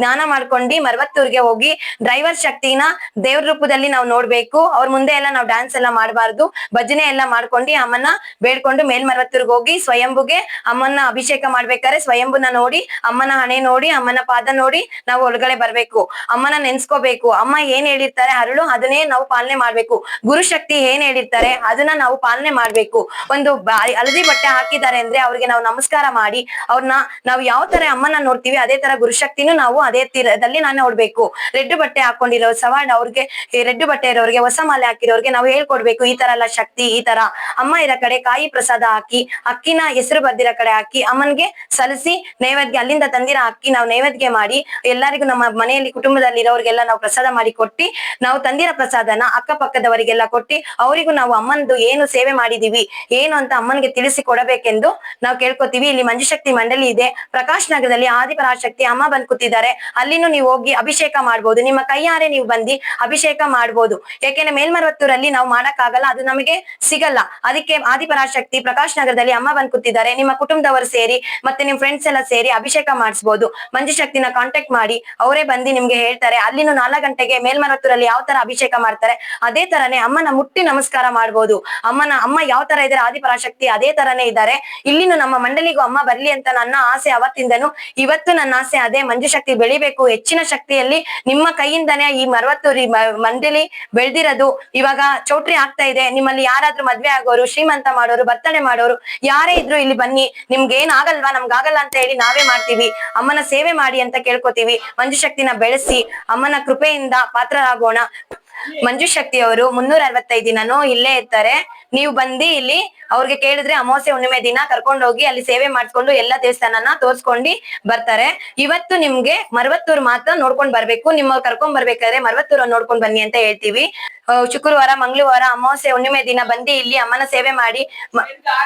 F: ಜ್ಞಾನ ಮಾಡ್ಕೊಂಡು ಮರವತ್ತೂರ್ಗೆ ಹೋಗಿ ಡ್ರೈವರ್ ಶಕ್ತಿನ ದೇವ್ರ ರೂಪದಲ್ಲಿ ನಾವು ನೋಡ್ಬೇಕು. ಅವ್ರ ಮುಂದೆ ಎಲ್ಲ ನಾವು ಡ್ಯಾನ್ಸ್ ಎಲ್ಲ ಮಾಡಬಾರ್ದು. ಭಜನೆ ಎಲ್ಲ ಮಾಡ್ಕೊಂಡು ಅಮ್ಮನ ಬೇಡ್ಕೊಂಡು ಮೇಲ್ಮರವತ್ತೂರ್ಗೆ ಹೋಗಿ ಸ್ವಯಂಭುಗೆ ಅಮ್ಮನ ಅಭಿಷೇಕ ಮಾಡ್ಬೇಕಾದ್ರೆ ಸ್ವಯಂಭುನ ನೋಡಿ, ಅಮ್ಮನ ಹಣೆ ನೋಡಿ, ಅಮ್ಮನ ಪಾದ ನೋಡಿ ನಾವು ಒಳಗಡೆ ಬರ್ಬೇಕು. ಅಮ್ಮನ ನೆನ್ಸ್ಕೋಬೇಕು, ಅಮ್ಮ ಏನ್ ಹೇಳಿರ್ತಾರೆ ಅರಳು, ಅದನ್ನೇ ನಾವು ಪಾಲನೆ ಮಾಡ್ಬೇಕು. ಗುರು ಶಕ್ತಿ ಏನ್ ಹೇಳಿರ್ತಾರೆ ಅದನ್ನ ನಾವು ಪಾಲನೆ ಮಾಡ್ಬೇಕು. ಒಂದು ಹಳದಿ ಬಟ್ಟೆ ಹಾಕಿದ್ದಾರೆ ಅಂದ್ರೆ ಅವ್ರಿಗೆ ನಾವು ನಮಸ್ಕಾರ ಮಾಡಿ ಅವ್ರನ್ನ ನಾವು ಯಾವ ತರ ಅಮ್ಮನ ನೋಡ್ತೀವಿ, ಅದೇ ತರ ಗುರುಶಕ್ತಿನೂ ನಾವು ಅದೇ ತೀರದಲ್ಲಿ ನಾನು ನೋಡ್ಬೇಕು. ರೆಡ್ ಬಟ್ಟೆ ಹಾಕೊಂಡಿರೋ ಸವಾಡ್ ಅವ್ರಿಗೆ ರೆಡ್ ಬಟ್ಟೆ ಇರೋರಿಗೆ, ಹೊಸ ಮಾಲೆ ಹಾಕಿರೋರಿಗೆ ನಾವು ಹೇಳ್ಕೊಡ್ಬೇಕು, ಈ ತರ ಎಲ್ಲ ಶಕ್ತಿ, ಈ ತರ. ಅಮ್ಮ ಇರೋ ಕಡೆ ಕಾಯಿ ಪ್ರಸಾದ ಹಾಕಿ, ಅಕ್ಕಿನ ಹೆಸರು ಬರ್ದಿರೋ ಕಡೆ ಹಾಕಿ, ಅಮ್ಮನ್ಗೆ ಸಲ್ಲಿಸಿ ನೈವೇದ್ಯ, ಅಲ್ಲಿಂದ ತಂದಿರೋ ಅಕ್ಕಿ ನಾವು ನೈವೇದ್ಯ ಮಾಡಿ, ಎಲ್ಲರಿಗೂ ನಮ್ಮ ಮನೆಯಲ್ಲಿ ಕುಟುಂಬದಲ್ಲಿ ಇರೋರಿಗೆಲ್ಲ ನಾವು ಪ್ರಸಾದ ಮಾಡಿ ಕೊಟ್ಟಿ, ನಾವು ತಂದಿರೋ ಪ್ರಸಾದನ ಅಕ್ಕಪಕ್ಕದವರಿಗೆಲ್ಲ ಕೊಟ್ಟಿ, ಅವರಿಗೂ ನಾವು ಅಮ್ಮನದು ಏನು ಸೇವೆ ಮಾಡಿದೀವಿ, ಏನು ಅಂತ ಅಮ್ಮನಿಗೆ ತಿಳಿಸಿ ಕೊಡಬೇಕೆಂದು ನಾವು ಕೇಳ್ಕೊತೀವಿ. ಇಲ್ಲಿ ಮಂಜುಶಕ್ತಿ ಮಂಡಳಿ ಇದೆ. ಪ್ರಕಾಶ್ ನಗರದಲ್ಲಿ ಆದಿಪರಾಶಕ್ತಿ ಅಮ್ಮ ಬಂದ್ ಕೂತಿದ್ದಾರೆ. ಅಲ್ಲಿನೂ ನೀವು ಹೋಗಿ ಅಭಿಷೇಕ ಮಾಡ್ಬೋದು. ನಿಮ್ಮ ಕೈಯಾರೆ ನೀವು ಬಂದು ಅಭಿಷೇಕ ಮಾಡ್ಬೋದು. ಯಾಕೆಂದ್ರೆ ಮೇಲ್ಮರವತ್ತೂರಲ್ಲಿ ನಾವು ಮಾಡಕ್ಕಾಗಲ್ಲ, ಅದು ನಮಗೆ ಸಿಗಲ್ಲ. ಅದಕ್ಕೆ ಆದಿಪರಾಶಕ್ತಿ ಪ್ರಕಾಶ್ ನಗರದಲ್ಲಿ ಅಮ್ಮ ಬಂದ್ ಕೂತಿದ್ದಾರೆ. ನಿಮ್ಮ ಕುಟುಂಬದವರು ಸೇರಿ ಮತ್ತೆ ನಿಮ್ ಫ್ರೆಂಡ್ಸ್ ಎಲ್ಲ ಸೇರಿ ಅಭಿಷೇಕ ಮಾಡಿಸ್ಬೋದು. ಮಂಜುಶಕ್ತಿನ ಕಾಂಟ್ಯಾಕ್ಟ್ ಮಾಡಿ, ಅವರೇ ಬಂದು ನಿಮ್ಗೆ ಹೇಳ್ತಾರೆ. ಅಲ್ಲಿನ ನಾಲ್ಕು ಗಂಟೆಗೆ ಮೇಲ್ಮರವತ್ತೂರಲ್ಲಿ ಯಾವ ತರ ಅಭಿಷೇಕ ಮಾಡ್ತಾರೆ, ಅದೇ ತರನೇ ಅಮ್ಮನ ಮುಟ್ಟಿ ನಮಸ್ಕಾರ ಮಾಡ್ಬೋದು. ಅಮ್ಮನ, ಅಮ್ಮ ಯಾವ ತರ ಇದಾರೆ ಆದಿಪರಾಶಕ್ತಿ ಅದೇ ತರನೇ ಇದ್ದಾರೆ. ಇಲ್ಲಿನೂ ನಮ್ಮ ಮಂಡಳಿಗೂ ಅಮ್ಮ ಬರ್ಲಿ ಅಂತ ನನ್ನ ಆಸೆ ಅವತ್ತಿಂದನು. ಇವತ್ತು ನನ್ನ ಆಸೆ ಅದೇ ಮಂಜುಶಕ್ತಿ ಬೆಳಿಬೇಕು. ಹೆಚ್ಚಿನ ಶಕ್ತಿಯಲ್ಲಿ ನಿಮ್ಮ ಕೈಯಿಂದನೇ ಈ ಮರವತ್ತೂರಿ ಮಂಡಳಿ ಬೆಳ್ದಿರೋದು. ಇವಾಗ ಚೌಟ್ರಿ ಆಗ್ತಾ ಇದೆ. ನಿಮ್ಮಲ್ಲಿ ಯಾರಾದ್ರೂ ಮದ್ವೆ ಆಗೋರು, ಶ್ರೀಮಂತ ಮಾಡೋರು ಬರ್ತನೆ ಮಾಡೋರು, ಯಾರೇ ಇದ್ರು ಇಲ್ಲಿ ಬನ್ನಿ. ನಿಮ್ಗೆ ಏನ್ ಆಗಲ್ವಾ? ನಮ್ಗ್ ಆಗಲ್ಲ ಅಂತ ಹೇಳಿ ನಾವೇ ಮಾಡ್ತೀವಿ. ಅಮ್ಮನ ಸೇವೆ ಮಾಡಿ ಅಂತ ಕೇಳ್ಕೊತೀವಿ. ಮಂಜುಶಕ್ತಿನ ಬೆಳೆಸಿ ಅಮ್ಮನ ಕೃಪೆಯಿಂದ ಪಾತ್ರರಾಗೋಣ. ಮಂಜು ಶಕ್ತಿ ಅವರು ಮುನ್ನೂರ ಅರವತ್ತೈದು ದಿನನೂ ಇಲ್ಲೇ ಇರ್ತಾರೆ. ನೀವು ಬಂದಿ ಇಲ್ಲಿ ಅವ್ರಿಗೆ ಕೇಳಿದ್ರೆ ಅಮಾವಾಸ್ಯೆ ಹುಣ್ಣಿಮೆ ದಿನ ಕರ್ಕೊಂಡು ಹೋಗಿ ಅಲ್ಲಿ ಸೇವೆ ಮಾಡ್ಕೊಂಡು ಎಲ್ಲಾ ದೇವಸ್ಥಾನನ ತೋರ್ಸ್ಕೊಂಡು ಬರ್ತಾರೆ. ಇವತ್ತು ನಿಮ್ಗೆ ಮರವತ್ತೂರ್ ಮಾತ್ರ ನೋಡ್ಕೊಂಡ್ ಬರ್ಬೇಕು. ನಿಮ್ಮ ಕರ್ಕೊಂಡ್ ಬರ್ಬೇಕಾದ್ರೆ ಮರವತ್ತೂರ್ ನೋಡ್ಕೊಂಡ್ ಬನ್ನಿ ಅಂತ ಹೇಳ್ತೀವಿ. ಶುಕ್ರವಾರ, ಮಂಗಳವಾರ, ಅಮಾವಾಸ್ಯೆ, ಹುಣ್ಣಿಮೆ ದಿನ ಬಂದಿ ಇಲ್ಲಿ ಅಮ್ಮನ ಸೇವೆ ಮಾಡಿ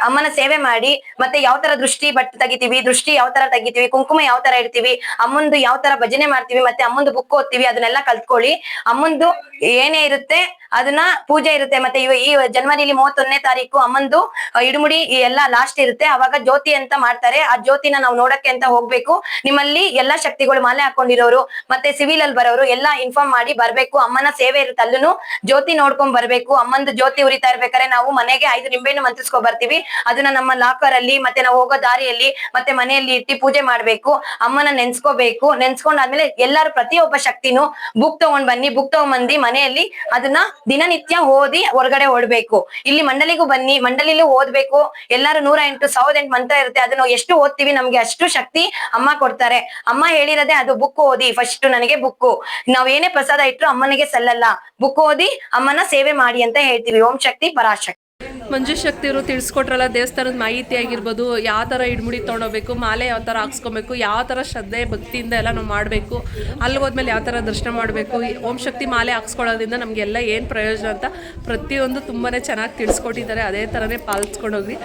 F: ಅಮ್ಮನ ಸೇವೆ ಮಾಡಿ, ಮತ್ತೆ ಯಾವ ತರ ದೃಷ್ಟಿ ಬಟ್ ತೆಗಿತೀವಿ, ದೃಷ್ಟಿ ಯಾವ ತರ ತೆಗಿತೀವಿ, ಕುಂಕುಮ ಯಾವ ತರ ಇಡ್ತೀವಿ, ಅಮ್ಮಂದು ಯಾವ ತರ ಭಜನೆ ಮಾಡ್ತೀವಿ, ಮತ್ತೆ ಅಮ್ಮಂದು ಬುಕ್ ಓದ್ತೀವಿ, ಅದನ್ನೆಲ್ಲ ಕಲ್ತ್ಕೊಳ್ಳಿ. ಅಮ್ಮಂದು ಏನೇ ಇರುತ್ತೆ ಅದನ್ನ ಪೂಜೆ ಇರುತ್ತೆ. ಮತ್ತೆ ಈ ಜನವರಿಲಿ ಮೂವತ್ತೊಂದನೇ ತಾರೀಕು ಅಮ್ಮಂದು ಇಡುಮುಡಿ ಎಲ್ಲ ಲಾಸ್ಟ್ ಇರುತ್ತೆ. ಅವಾಗ ಜ್ಯೋತಿ ಅಂತ ಮಾಡ್ತಾರೆ. ಆ ಜ್ಯೋತಿನ ನಾವು ನೋಡಕ್ಕೆ ಅಂತ ಹೋಗ್ಬೇಕು. ನಿಮ್ಮಲ್ಲಿ ಎಲ್ಲಾ ಶಕ್ತಿಗಳು ಮಾಲೆ ಹಾಕೊಂಡಿರೋರು, ಮತ್ತೆ ಸಿವಿಲ್ ಅಲ್ಲಿ ಬರೋರು ಎಲ್ಲಾ ಇನ್ಫಾರ್ಮ್ ಮಾಡಿ ಬರ್ಬೇಕು. ಅಮ್ಮನ ಸೇವೆ ಇರುತ್ತೆ ಅಲ್ಲೂ ಜ್ಯೋತಿ ನೋಡ್ಕೊಂಡ್ ಬರ್ಬೇಕು. ಅಮ್ಮಂದು ಜ್ಯೋತಿ ಉರಿತಾ ಇರ್ಬೇಕಾದ್ರೆ ನಾವು ಮನೆಗೆ ಐದು ನಿಂಬೆಹಣ್ಣು ಮಂತ್ರಿಸ್ಕೊ ಬರ್ತೀವಿ. ಅದನ್ನ ನಮ್ಮ ಲಾಕರ್ ಅಲ್ಲಿ, ಮತ್ತೆ ನಾವು ಹೋಗೋ ದಾರಿಯಲ್ಲಿ, ಮತ್ತೆ ಮನೆಯಲ್ಲಿ ಇಟ್ಟು ಪೂಜೆ ಮಾಡ್ಬೇಕು. ಅಮ್ಮನ ನೆನ್ಸ್ಕೋಬೇಕು. ನೆನ್ಸ್ಕೊಂಡಾದ್ಮೇಲೆ ಎಲ್ಲಾರು ಪ್ರತಿಯೊಬ್ಬ ಶಕ್ತಿನೂ ಬುಕ್ ತಗೊಂಡ್ ಬನ್ನಿ, ಬುಕ್ ತಗೊಂಡ್ಬಂದಿ ಮನೆಯಲ್ಲಿ ಅದನ್ನ ದಿನನಿತ್ಯ ಓದಿ ಹೊರಗಡೆ ಓಡ್ಬೇಕು. ಇಲ್ಲಿ ಮಂಡಲಿಗೂ ಬನ್ನಿ, ಮಂಡಲಿಲೂ ಓದ್ಬೇಕು. ಎಲ್ಲಾರು ನೂರ ಎಂಟು, ಸಾವಿರದ ಎಂಟು ಮಂತ್ರ ಇರುತ್ತೆ. ಅದನ್ನ ಎಷ್ಟು ಓದ್ತೀವಿ ನಮ್ಗೆ ಅಷ್ಟು ಶಕ್ತಿ ಅಮ್ಮ ಕೊಡ್ತಾರೆ. ಅಮ್ಮ ಹೇಳಿರೋದೇ ಅದು, ಬುಕ್ ಓದಿ. ಫಸ್ಟ್ ನನಗೆ ಬುಕ್. ನಾವ್ ಏನೇ ಪ್ರಸಾದ ಇಟ್ರು ಅಮ್ಮನಿಗೆ ಸಲ್ಲಲ್ಲ. ಬುಕ್ ಓದಿ, ಅಮ್ಮನ ಸೇವೆ ಮಾಡಿ ಅಂತ ಹೇಳ್ತೀವಿ. ಓಂ ಶಕ್ತಿ, ಪರಾಶಕ್ತಿ.
A: ಮಂಜು ಶಕ್ತಿಯವರು ತಿಳಿಸ್ಕೊಟ್ರಲ್ಲ, ದೇವಸ್ಥಾನದ ಮಾಹಿತಿ ಆಗಿರ್ಬೋದು, ಯಾವ ಥರ ಇಡ್ಮುಡಿ ತೊಗೊಳ್ಬೇಕು, ಮಾಲೆ ಯಾವ ಥರ ಹಾಕ್ಸ್ಕೊಬೇಕು, ಯಾವ ಥರ ಶ್ರದ್ಧೆ ಭಕ್ತಿಯಿಂದ ಎಲ್ಲ ನಾವು ಮಾಡಬೇಕು ಅಲ್ಲಿ ಹೋದ್ಮೇಲೆ ಯಾವ ಥರ ದರ್ಶನ ಮಾಡಬೇಕು ಓಂ ಶಕ್ತಿ ಮಾಲೆ ಹಾಕ್ಸ್ಕೊಳ್ಳೋದ್ರಿಂದ ನಮಗೆಲ್ಲ ಏನು ಪ್ರಯೋಜನ ಅಂತ ಪ್ರತಿಯೊಂದು ತುಂಬಾ ಚೆನ್ನಾಗಿ ತಿಳಿಸ್ಕೊಟ್ಟಿದ್ದಾರೆ, ಅದೇ ಥರನೇ ಪಾಲಿಸ್ಕೊಂಡೋಗ್ರಿ.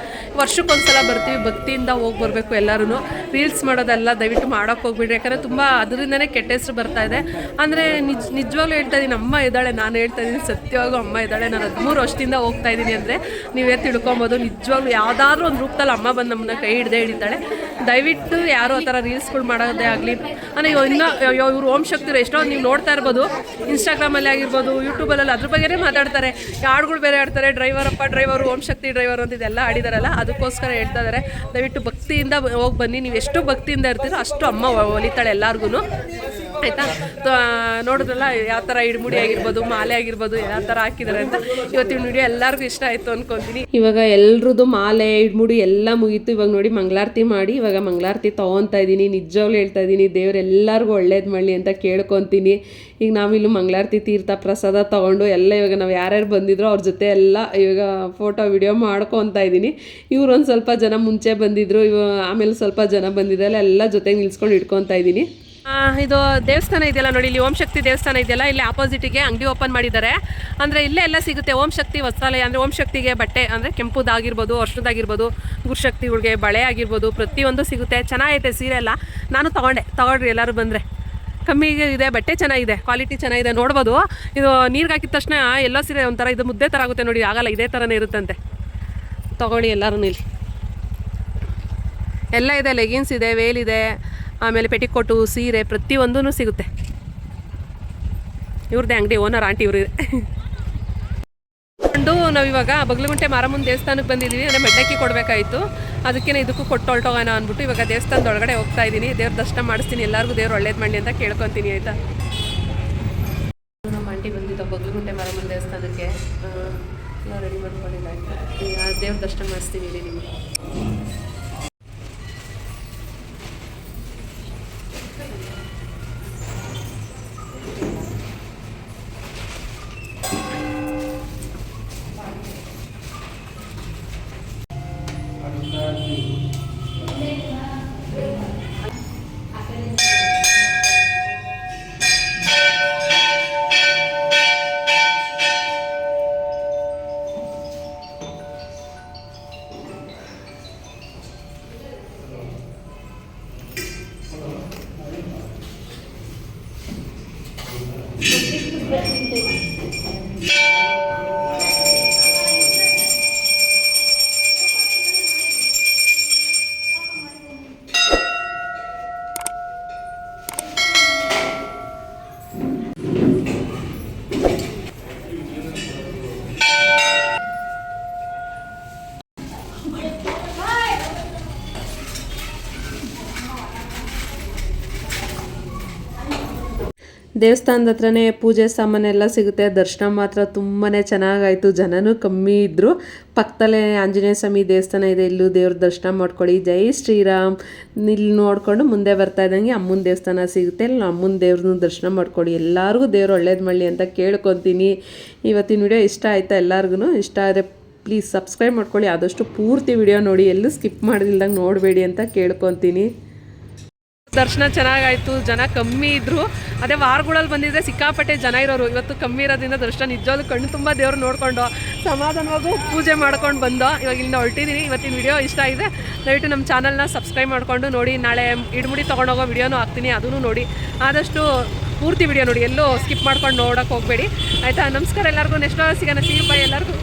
A: ವರ್ಷಕ್ಕೊಂದ್ಸಲ ಬರ್ತೀವಿ, ಭಕ್ತಿಯಿಂದ ಹೋಗಿ ಬರಬೇಕು ಎಲ್ಲರೂ ರೀಲ್ಸ್ ಮಾಡೋದೆಲ್ಲ ದಯವಿಟ್ಟು ಮಾಡೋಕ್ಕೆ ಹೋಗ್ಬಿಡ್ರಿ, ಯಾಕಂದರೆ ತುಂಬ ಅದರಿಂದನೇ ಕೆಟ್ಟ ಹೆಸರು ಬರ್ತಾ ಇದೆ. ಅಂದರೆ ನಿಜ ನಿಜವಾಗ್ಲೂ ಹೇಳ್ತಾ ಇದ್ದೀನಿ ಅಮ್ಮ ಇದ್ದಾಳೆ, ನಾನು ಹೇಳ್ತಾ ಇದ್ದೀನಿ ಸತ್ಯವಾಗೂ ಅಮ್ಮ ಇದ್ದಾಳೆ, ನಾನು ಹದಿಮೂರು ವರ್ಷದಿಂದ ಹೋಗ್ತಾ ಇದ್ದೀನಿ ಅಂದರೆ ನೀವೇ ತಿಳ್ಕೊಬೋದು. ನಿಜವಾಗ್ಲೂ ಯಾವುದಾದ್ರೂ ಒಂದು ರೂಪದಲ್ಲಿ ಅಮ್ಮ ಬಂದು ನಮ್ಮನ್ನ ಕೈ ಹಿಡ್ದೇ ಹಿಡಿತಾಳೆ. ದಯವಿಟ್ಟು ಯಾರು ಆ ಥರ ರೀಲ್ಸ್ಗಳು ಮಾಡೋದೇ ಆಗಲಿ. ಅಂದರೆ ಇನ್ನೂ ಇವರು ಓಂ ಶಕ್ತಿರು ಎಷ್ಟೋ ನೀವು ನೋಡ್ತಾ ಇರ್ಬೋದು. ಇನ್ಸ್ಟಾಗ್ರಾಮಲ್ಲಿ ಆಗಿರ್ಬೋದು ಯೂಟ್ಯೂಬಲ್ಲಿ ಅದ್ರ ಬಗ್ಗೆನೇ ಮಾತಾಡ್ತಾರೆ. ಹಾಡುಗಳು ಬೇರೆ ಆಡ್ತಾರೆ? ಡ್ರೈವರ್ ಅಪ್ಪ ಡ್ರೈವರು ಓಂ ಶಕ್ತಿ ಡ್ರೈವರ್ ಅಂತ ಇದೆಲ್ಲ ಆಡಿದಾರಲ್ಲ, ಅದಕ್ಕೋಸ್ಕರ ಹೇಳ್ತಾ ಇದ್ದಾರೆ ದಯವಿಟ್ಟು ಭಕ್ತಿಯಿಂದ ಹೋಗಿ ಬನ್ನಿ. ನೀವು ಎಷ್ಟು ಭಕ್ತಿಯಿಂದ ಇರ್ತೀರೋ ಅಷ್ಟು ಅಮ್ಮ ಒಲಿತಾಳೆ ಎಲ್ಲರಿಗೂ ಆಯಿತಾ? ನೋಡಿದ್ರಲ್ಲ, ಯಾವ ಥರ ಇಡ್ಮುಡಿ ಆಗಿರ್ಬೋದು, ಮಾಲೆ ಆಗಿರ್ಬೋದು, ಯಾವ ಥರ ಹಾಕಿದ್ದಾರೆ ಅಂತ. ಇವತ್ತಿನ ವಿಡಿಯೋ ಎಲ್ಲರಿಗೂ ಇಷ್ಟ ಆಯಿತು ಅನ್ಕೊತೀನಿ. ಇವಾಗ ಎಲ್ರದ್ದು ಮಾಲೆ, ಇಡ್ಮುಡಿ ಎಲ್ಲ ಮುಗೀತು. ಇವಾಗ ನೋಡಿ, ಮಂಗಳಾರತಿ ಮಾಡಿ, ಇವಾಗ ಮಂಗಳಾರತಿ ತೊಗೊತಾ ಇದ್ದೀನಿ. ನಿಜವಾಗ್ಲೂ ಹೇಳ್ತಾ ಇದ್ದೀನಿ, ದೇವ್ರು ಒಳ್ಳೇದು ಮಾಡಲಿ ಅಂತ ಕೇಳ್ಕೊತೀನಿ. ಈಗ ನಾವಿಲ್ಲಿ ಮಂಗಳಾರತಿ ತೀರ್ಥ ಪ್ರಸಾದ ತೊಗೊಂಡು ಎಲ್ಲ ಇವಾಗ ನಾವು ಯಾರ್ಯಾರು ಬಂದಿದ್ರು ಅವ್ರ ಜೊತೆ ಎಲ್ಲ ಇವಾಗ ಫೋಟೋ ವಿಡಿಯೋ ಮಾಡ್ಕೊತಾ ಇದ್ದೀನಿ. ಇವ್ರು ಒಂದು ಸ್ವಲ್ಪ ಜನ ಮುಂಚೆ ಬಂದಿದ್ರು, ಇವ, ಆಮೇಲೆ ಸ್ವಲ್ಪ ಜನ ಬಂದಿದ್ದಲ್ಲ ಎಲ್ಲ ಜೊತೆಗೆ ನಿಲ್ಸ್ಕೊಂಡು ಇಟ್ಕೊತಾ ಇದ್ದೀನಿ. ಇದು ದೇವಸ್ಥಾನ ಇದೆಯಲ್ಲ ನೋಡಿ, ಇಲ್ಲಿ ಓಂ ಶಕ್ತಿ ದೇವಸ್ಥಾನ ಇದೆಯಲ್ಲ, ಇಲ್ಲಿ ಆಪೋಸಿಟಿಗೆ ಅಂಗಡಿ ಓಪನ್ ಮಾಡಿದ್ದಾರೆ. ಅಂದರೆ ಇಲ್ಲೇ ಎಲ್ಲ ಸಿಗುತ್ತೆ, ಓಂ ಶಕ್ತಿ ವಸ್ತ್ರಾಲಯ ಅಂದರೆ ಓಂ ಶಕ್ತಿಗೆ ಬಟ್ಟೆ, ಅಂದರೆ ಕೆಂಪುದಾಗಿರ್ಬೋದು ಅರ್ಶದಾಗಿರ್ಬೋದು ಗುರುಶಕ್ತಿಗಳಿಗೆ ಬಳೆ ಆಗಿರ್ಬೋದು, ಪ್ರತಿಯೊಂದು ಸಿಗುತ್ತೆ. ಚೆನ್ನಾಗೈತೆ ಸೀರೆ ಎಲ್ಲ. ನಾನು ತೊಗೊಂಡೆ, ತೊಗೊಳ್ರಿ ಎಲ್ಲರೂ ಬಂದರೆ. ಕಮ್ಮಿಗೆ ಇದೆ, ಬಟ್ಟೆ ಚೆನ್ನಾಗಿದೆ, ಕ್ವಾಲಿಟಿ ಚೆನ್ನಾಗಿದೆ, ನೋಡ್ಬೋದು. ಇದು ನೀರಿಗೆ ಹಾಕಿದ ತಕ್ಷಣ ಎಲ್ಲ ಸೀರೆ ಒಂಥರ, ಇದು ಮುದ್ದೆ ಥರ ಆಗುತ್ತೆ ನೋಡಿ, ಆಗಲ್ಲ, ಇದೇ ಥರನೇ ಇರುತ್ತಂತೆ. ತೊಗೊಳ್ಳಿ ಎಲ್ಲರೂ ಇಲ್ಲಿ. ಎಲ್ಲ ಇದೆ ಲೆಗಿನ್ಸ್ ಇದೆ ವೇಲ್ ಇದೆ. ಆಮೇಲೆ ಪೆಟಿಕೋಟು ಸೀರೆ ಪ್ರತಿಯೊಂದೂ ಸಿಗುತ್ತೆ. ಇವ್ರದ್ದೇ ಅಂಗಡಿ ಓನರ್, ಆಂಟಿ ಇವರು ಕೊಂಡು ನಾವಿವಾಗ ಬಗ್ಲಗುಂಟೆ ಮಾರಮ್ಮನ ದೇವಸ್ಥಾನಕ್ಕೆ ಬಂದಿದ್ದೀವಿ ಅಂದರೆ ಮೆಡ್ಡಕ್ಕಿ ಕೊಡಬೇಕಾಯಿತು. ಅದಕ್ಕೇನೆ ಇದಕ್ಕೂ ಕೊಟ್ಟು ಹೊರಟೋಗೋಣ ಅಂದ್ಬಿಟ್ಟು ಇವಾಗ ದೇವಸ್ಥಾನದ ಒಳಗಡೆ ಹೋಗ್ತಾ ಇದ್ದೀನಿ ದೇವ್ರ ದರ್ಶನ ಮಾಡಿಸ್ತೀನಿ. ಎಲ್ಲರಿಗೂ ದೇವ್ರು ಒಳ್ಳೇದು ಮಾಡಿ ಅಂತ ಕೇಳ್ಕೊತೀನಿ, ಆಯಿತಾ? ದೇವಸ್ಥಾನದ ಹತ್ರನೇ ಪೂಜೆ ಸಾಮಾನೆಲ್ಲ ಸಿಗುತ್ತೆ. ದರ್ಶನ ಮಾತ್ರ ತುಂಬಾ ಚೆನ್ನಾಗಾಯಿತು. ಜನನೂ ಕಮ್ಮಿ ಇದ್ದರು ಪಕ್ಕದಲ್ಲೇ ಆಂಜನೇಯ ಸ್ವಾಮಿ ದೇವಸ್ಥಾನ ಇದೆ. ಇಲ್ಲೂ ದೇವ್ರ ದರ್ಶನ ಮಾಡ್ಕೊಳ್ಳಿ. ಜೈ ಶ್ರೀರಾಮ್. ಇಲ್ಲಿ ನೋಡಿಕೊಂಡು ಮುಂದೆ ಬರ್ತಾ ಇದ್ದಂಗೆ ಅಮ್ಮನ ದೇವಸ್ಥಾನ ಸಿಗುತ್ತೆ. ಇಲ್ಲಿ ಅಮ್ಮನ ದೇವ್ರನ್ನ ದರ್ಶನ ಮಾಡ್ಕೊಳ್ಳಿ. ಎಲ್ಲರಿಗೂ ದೇವ್ರು ಒಳ್ಳೇದು ಮಾಡಲಿ ಅಂತ ಕೇಳ್ಕೊತೀನಿ. ಇವತ್ತಿನ ವಿಡಿಯೋ ಇಷ್ಟ ಆಯಿತಾ ಎಲ್ಲರಿಗೂ ಇಷ್ಟ ಆದರೆ ಪ್ಲೀಸ್ ಸಬ್ಸ್ಕ್ರೈಬ್ ಮಾಡ್ಕೊಳ್ಳಿ. ಆದಷ್ಟು ಪೂರ್ತಿ ವಿಡಿಯೋ ನೋಡಿ. ಎಲ್ಲೂ ಸ್ಕಿಪ್ ಮಾಡಿಲ್ದಂಗೆ ನೋಡಬೇಡಿ ಅಂತ ಕೇಳ್ಕೊತೀನಿ. ದರ್ಶನ ಚೆನ್ನಾಗಾಯ್ತು, ಜನ ಕಮ್ಮಿ ಇದ್ರು. ಅದೇ ವಾರಗಳಲ್ಲಿ ಬಂದಿದ್ರೆ ಸಿಕ್ಕಾಪಟ್ಟೆ ಜನ ಇರೋರು. ಇವತ್ತು ಕಮ್ಮಿ ಇರೋದ್ರಿಂದ ದರ್ಶನ ನಿಜವಾಗ್ಲೂ ಕಣ್ಣು ತುಂಬ ದೇವ್ರು ನೋಡ್ಕೊಂಡು ಸಮಾಧಾನವಾಗೂ ಪೂಜೆ ಮಾಡ್ಕೊಂಡು ಬಂದೋ ಇವಾಗ ಇಲ್ಲಿಂದ ಹೊರಟಿದ್ದೀನಿ ಇವತ್ತಿನ ವಿಡಿಯೋ ಇಷ್ಟ ಆಗಿದೆ. ದಯವಿಟ್ಟು ನಮ್ಮ ಚಾನಲ್ನ ಸಬ್ಸ್ಕ್ರೈಬ್ ಮಾಡ್ಕೊಂಡು ನೋಡಿ. ನಾಳೆ ಇಡ್ಮುಡಿ ತೊಗೊಂಡೋಗೋ ವಿಡಿಯೋನೂ ಹಾಕ್ತೀನಿ. ಅದನ್ನು ನೋಡಿ. ಆದಷ್ಟು ಪೂರ್ತಿ ವಿಡಿಯೋ ನೋಡಿ. ಎಲ್ಲೂ ಸ್ಕಿಪ್ ಮಾಡ್ಕೊಂಡು ನೋಡೋಕೆ ಹೋಗಬೇಡಿ. ಆಯಿತಾ? ನಮಸ್ಕಾರ ಎಲ್ಲರಿಗೂ. ನೆಕ್ಸ್ಟ್ ಸಿಗೋಣ. ಸಿ ಬೈ ಎಲ್ಲರಿಗೂ.